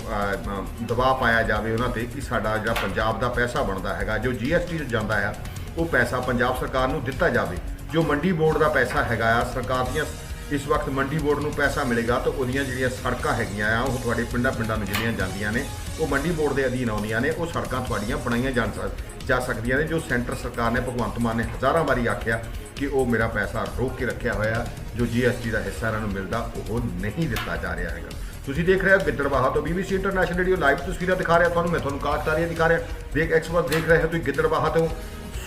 ਦਬਾਅ ਪਾਇਆ ਜਾਵੇ ਉਹਨਾਂ ਤੇ ਕਿ ਸਾਡਾ ਜਿਹੜਾ ਪੰਜਾਬ ਦਾ ਪੈਸਾ ਬਣਦਾ ਹੈਗਾ, ਜੋ ਜੀਐਸਟੀ ਜਾਂਦਾ ਆ, ਉਹ ਪੈਸਾ ਪੰਜਾਬ ਸਰਕਾਰ ਨੂੰ ਦਿੱਤਾ ਜਾਵੇ। ਜੋ ਮੰਡੀ ਬੋਰਡ ਦਾ ਪੈਸਾ ਹੈਗਾ ਆ, ਸਰਕਾਰ ਦੀਆਂ ਇਸ ਵਕਤ ਮੰਡੀ ਬੋਰਡ ਨੂੰ ਪੈਸਾ ਮਿਲੇਗਾ ਤਾਂ ਉਹਦੀਆਂ ਜਿਹੜੀਆਂ ਸੜਕਾਂ ਹੈਗੀਆਂ ਆ, ਉਹ ਤੁਹਾਡੇ ਪਿੰਡਾਂ ਪਿੰਡਾਂ ਨੂੰ ਜਿਹੜੀਆਂ ਜਾਂਦੀਆਂ ਨੇ, ਉਹ ਮੰਡੀ ਬੋਰਡ ਦੇ ਅਧੀਨ ਆਉਂਦੀਆਂ ਨੇ, ਉਹ ਸੜਕਾਂ ਤੁਹਾਡੀਆਂ ਬਣਾਈਆਂ ਜਾਣ ਸਕ- ਜਾ ਸਕਦੀਆਂ ਨੇ, ਜੋ ਸੈਂਟਰ ਸਰਕਾਰ ਨੇ ਭਗਵੰਤ ਮਾਨ ਨੇ ਹਜ਼ਾਰਾਂ ਵਾਰੀ ਆਖਿਆ ਕਿ ਉਹ ਮੇਰਾ ਪੈਸਾ ਰੋਕ ਕੇ ਰੱਖਿਆ ਹੋਇਆ, ਜੋ ਜੀਐਸਟੀ ਦਾ ਹਿੱਸਾ ਇਹਨਾਂ ਨੂੰ ਮਿਲਦਾ, ਉਹ ਨਹੀਂ ਦਿੱਤਾ ਜਾ ਰਿਹਾ ਹੈਗਾ। ਤੁਸੀਂ ਦੇਖ ਰਹੇ ਹੋ ਗਿੱਦੜਬਾਹਾ ਤੋਂ BBC ਇੰਟਰਨੈਸ਼ਨਲ ਰੇਡੀਓ ਲਾਈਵ ਤਸਵੀਰਾਂ ਦਿਖਾ ਰਿਹਾ ਤੁਹਾਨੂੰ, ਮੈਂ ਤੁਹਾਨੂੰ ਕਾਗਜ਼ਾਰੀਆਂ ਦਿਖਾ ਰਿਹਾ। ਦੇਖ ਐਕਸਪਰਟ ਦੇਖ ਰਹੇ ਹੋ ਤੁਸੀਂ ਗਿੱਦੜਬਾਹਾ ਤੋਂ।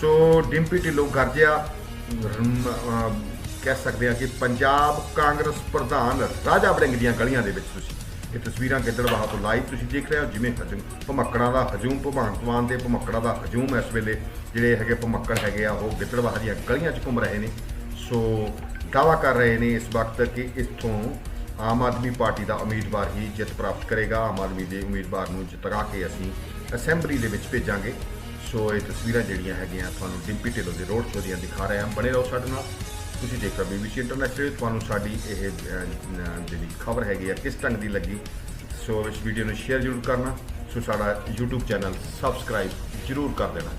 ਸੋ, ਡਿੰਪੀ ਢਿੱਲੋਂ ਗਰਜਿਆ ਕਹਿ ਸਕਦੇ ਹਾਂ ਕਿ ਪੰਜਾਬ ਕਾਂਗਰਸ ਪ੍ਰਧਾਨ ਰਾਜਾ ਬੜਿੰਗ ਦੀਆਂ ਗਲੀਆਂ ਦੇ ਵਿੱਚ ਤੁਸੀਂ ਇਹ ਤਸਵੀਰਾਂ ਗਿੱਦੜਬਾਹਾ ਤੋਂ ਲਾਈਵ ਤੁਸੀਂ ਦੇਖ ਰਹੇ ਹੋ, ਜਿਵੇਂ ਹਜੂਮ ਭਮੱਕੜਾਂ ਦਾ ਹਜੂਮ ਭਗਵੰਤ ਮਾਨ ਦੇ ਭਮੱਕੜਾਂ ਦਾ ਹਜੂਮ ਇਸ ਵੇਲੇ ਜਿਹੜੇ ਹੈਗੇ ਭਮੱਕੜ ਹੈਗੇ ਆ, ਉਹ ਗਿੱਦੜਬਾਹਾ ਦੀਆਂ ਗਲੀਆਂ 'ਚ ਘੁੰਮ ਰਹੇ ਨੇ। ਸੋ ਦਾਵਾ ਕਰ ਰਹੇ ਨੇ ਇਸ ਵਕਤ ਕਿ ਇੱਥੋਂ ਆਮ ਆਦਮੀ ਪਾਰਟੀ ਦਾ ਉਮੀਦਵਾਰ ਹੀ ਜਿੱਤ ਪ੍ਰਾਪਤ ਕਰੇਗਾ। ਆਮ ਆਦਮੀ ਦੇ ਉਮੀਦਵਾਰ ਨੂੰ ਜਿਤਰਾ ਕੇ ਅਸੀਂ ਅਸੈਂਬਲੀ ਦੇ ਵਿੱਚ ਭੇਜਾਂਗੇ। ਸੋ ਇਹ ਤਸਵੀਰਾਂ ਜਿਹੜੀਆਂ ਹੈਗੀਆਂ ਤੁਹਾਨੂੰ ਡਿੰਪੀ ਢਿੱਲੋਂ ਦੇ ਰੋਡ ਸ਼ੋਅ ਦੀਆਂ ਦਿਖਾ ਰਹੇ ਹਾਂ। ਬਣੇ ਰਹੋ ਸਾਡੇ ਨਾਲ। ਤੁਸੀਂ ਦੇਖ ਰਹੇ ਹੋ BBC ਇੰਟਰਨੈਸ਼ਨਲ, ਤੁਹਾਨੂੰ ਸਾਡੀ ਇਹ ਜਿਹੜੀ ਖਬਰ ਹੈਗੀ ਆ, ਕਿਸ ਢੰਗ ਦੀ ਲੱਗੀ, ਸੋ ਇਸ ਵੀਡੀਓ ਨੂੰ ਸ਼ੇਅਰ ਜ਼ਰੂਰ ਕਰਨਾ, ਸੋ ਸਾਡਾ YouTube ਚੈਨਲ ਸਬਸਕ੍ਰਾਈਬ ਜ਼ਰੂਰ ਕਰ ਦੇਣਾ।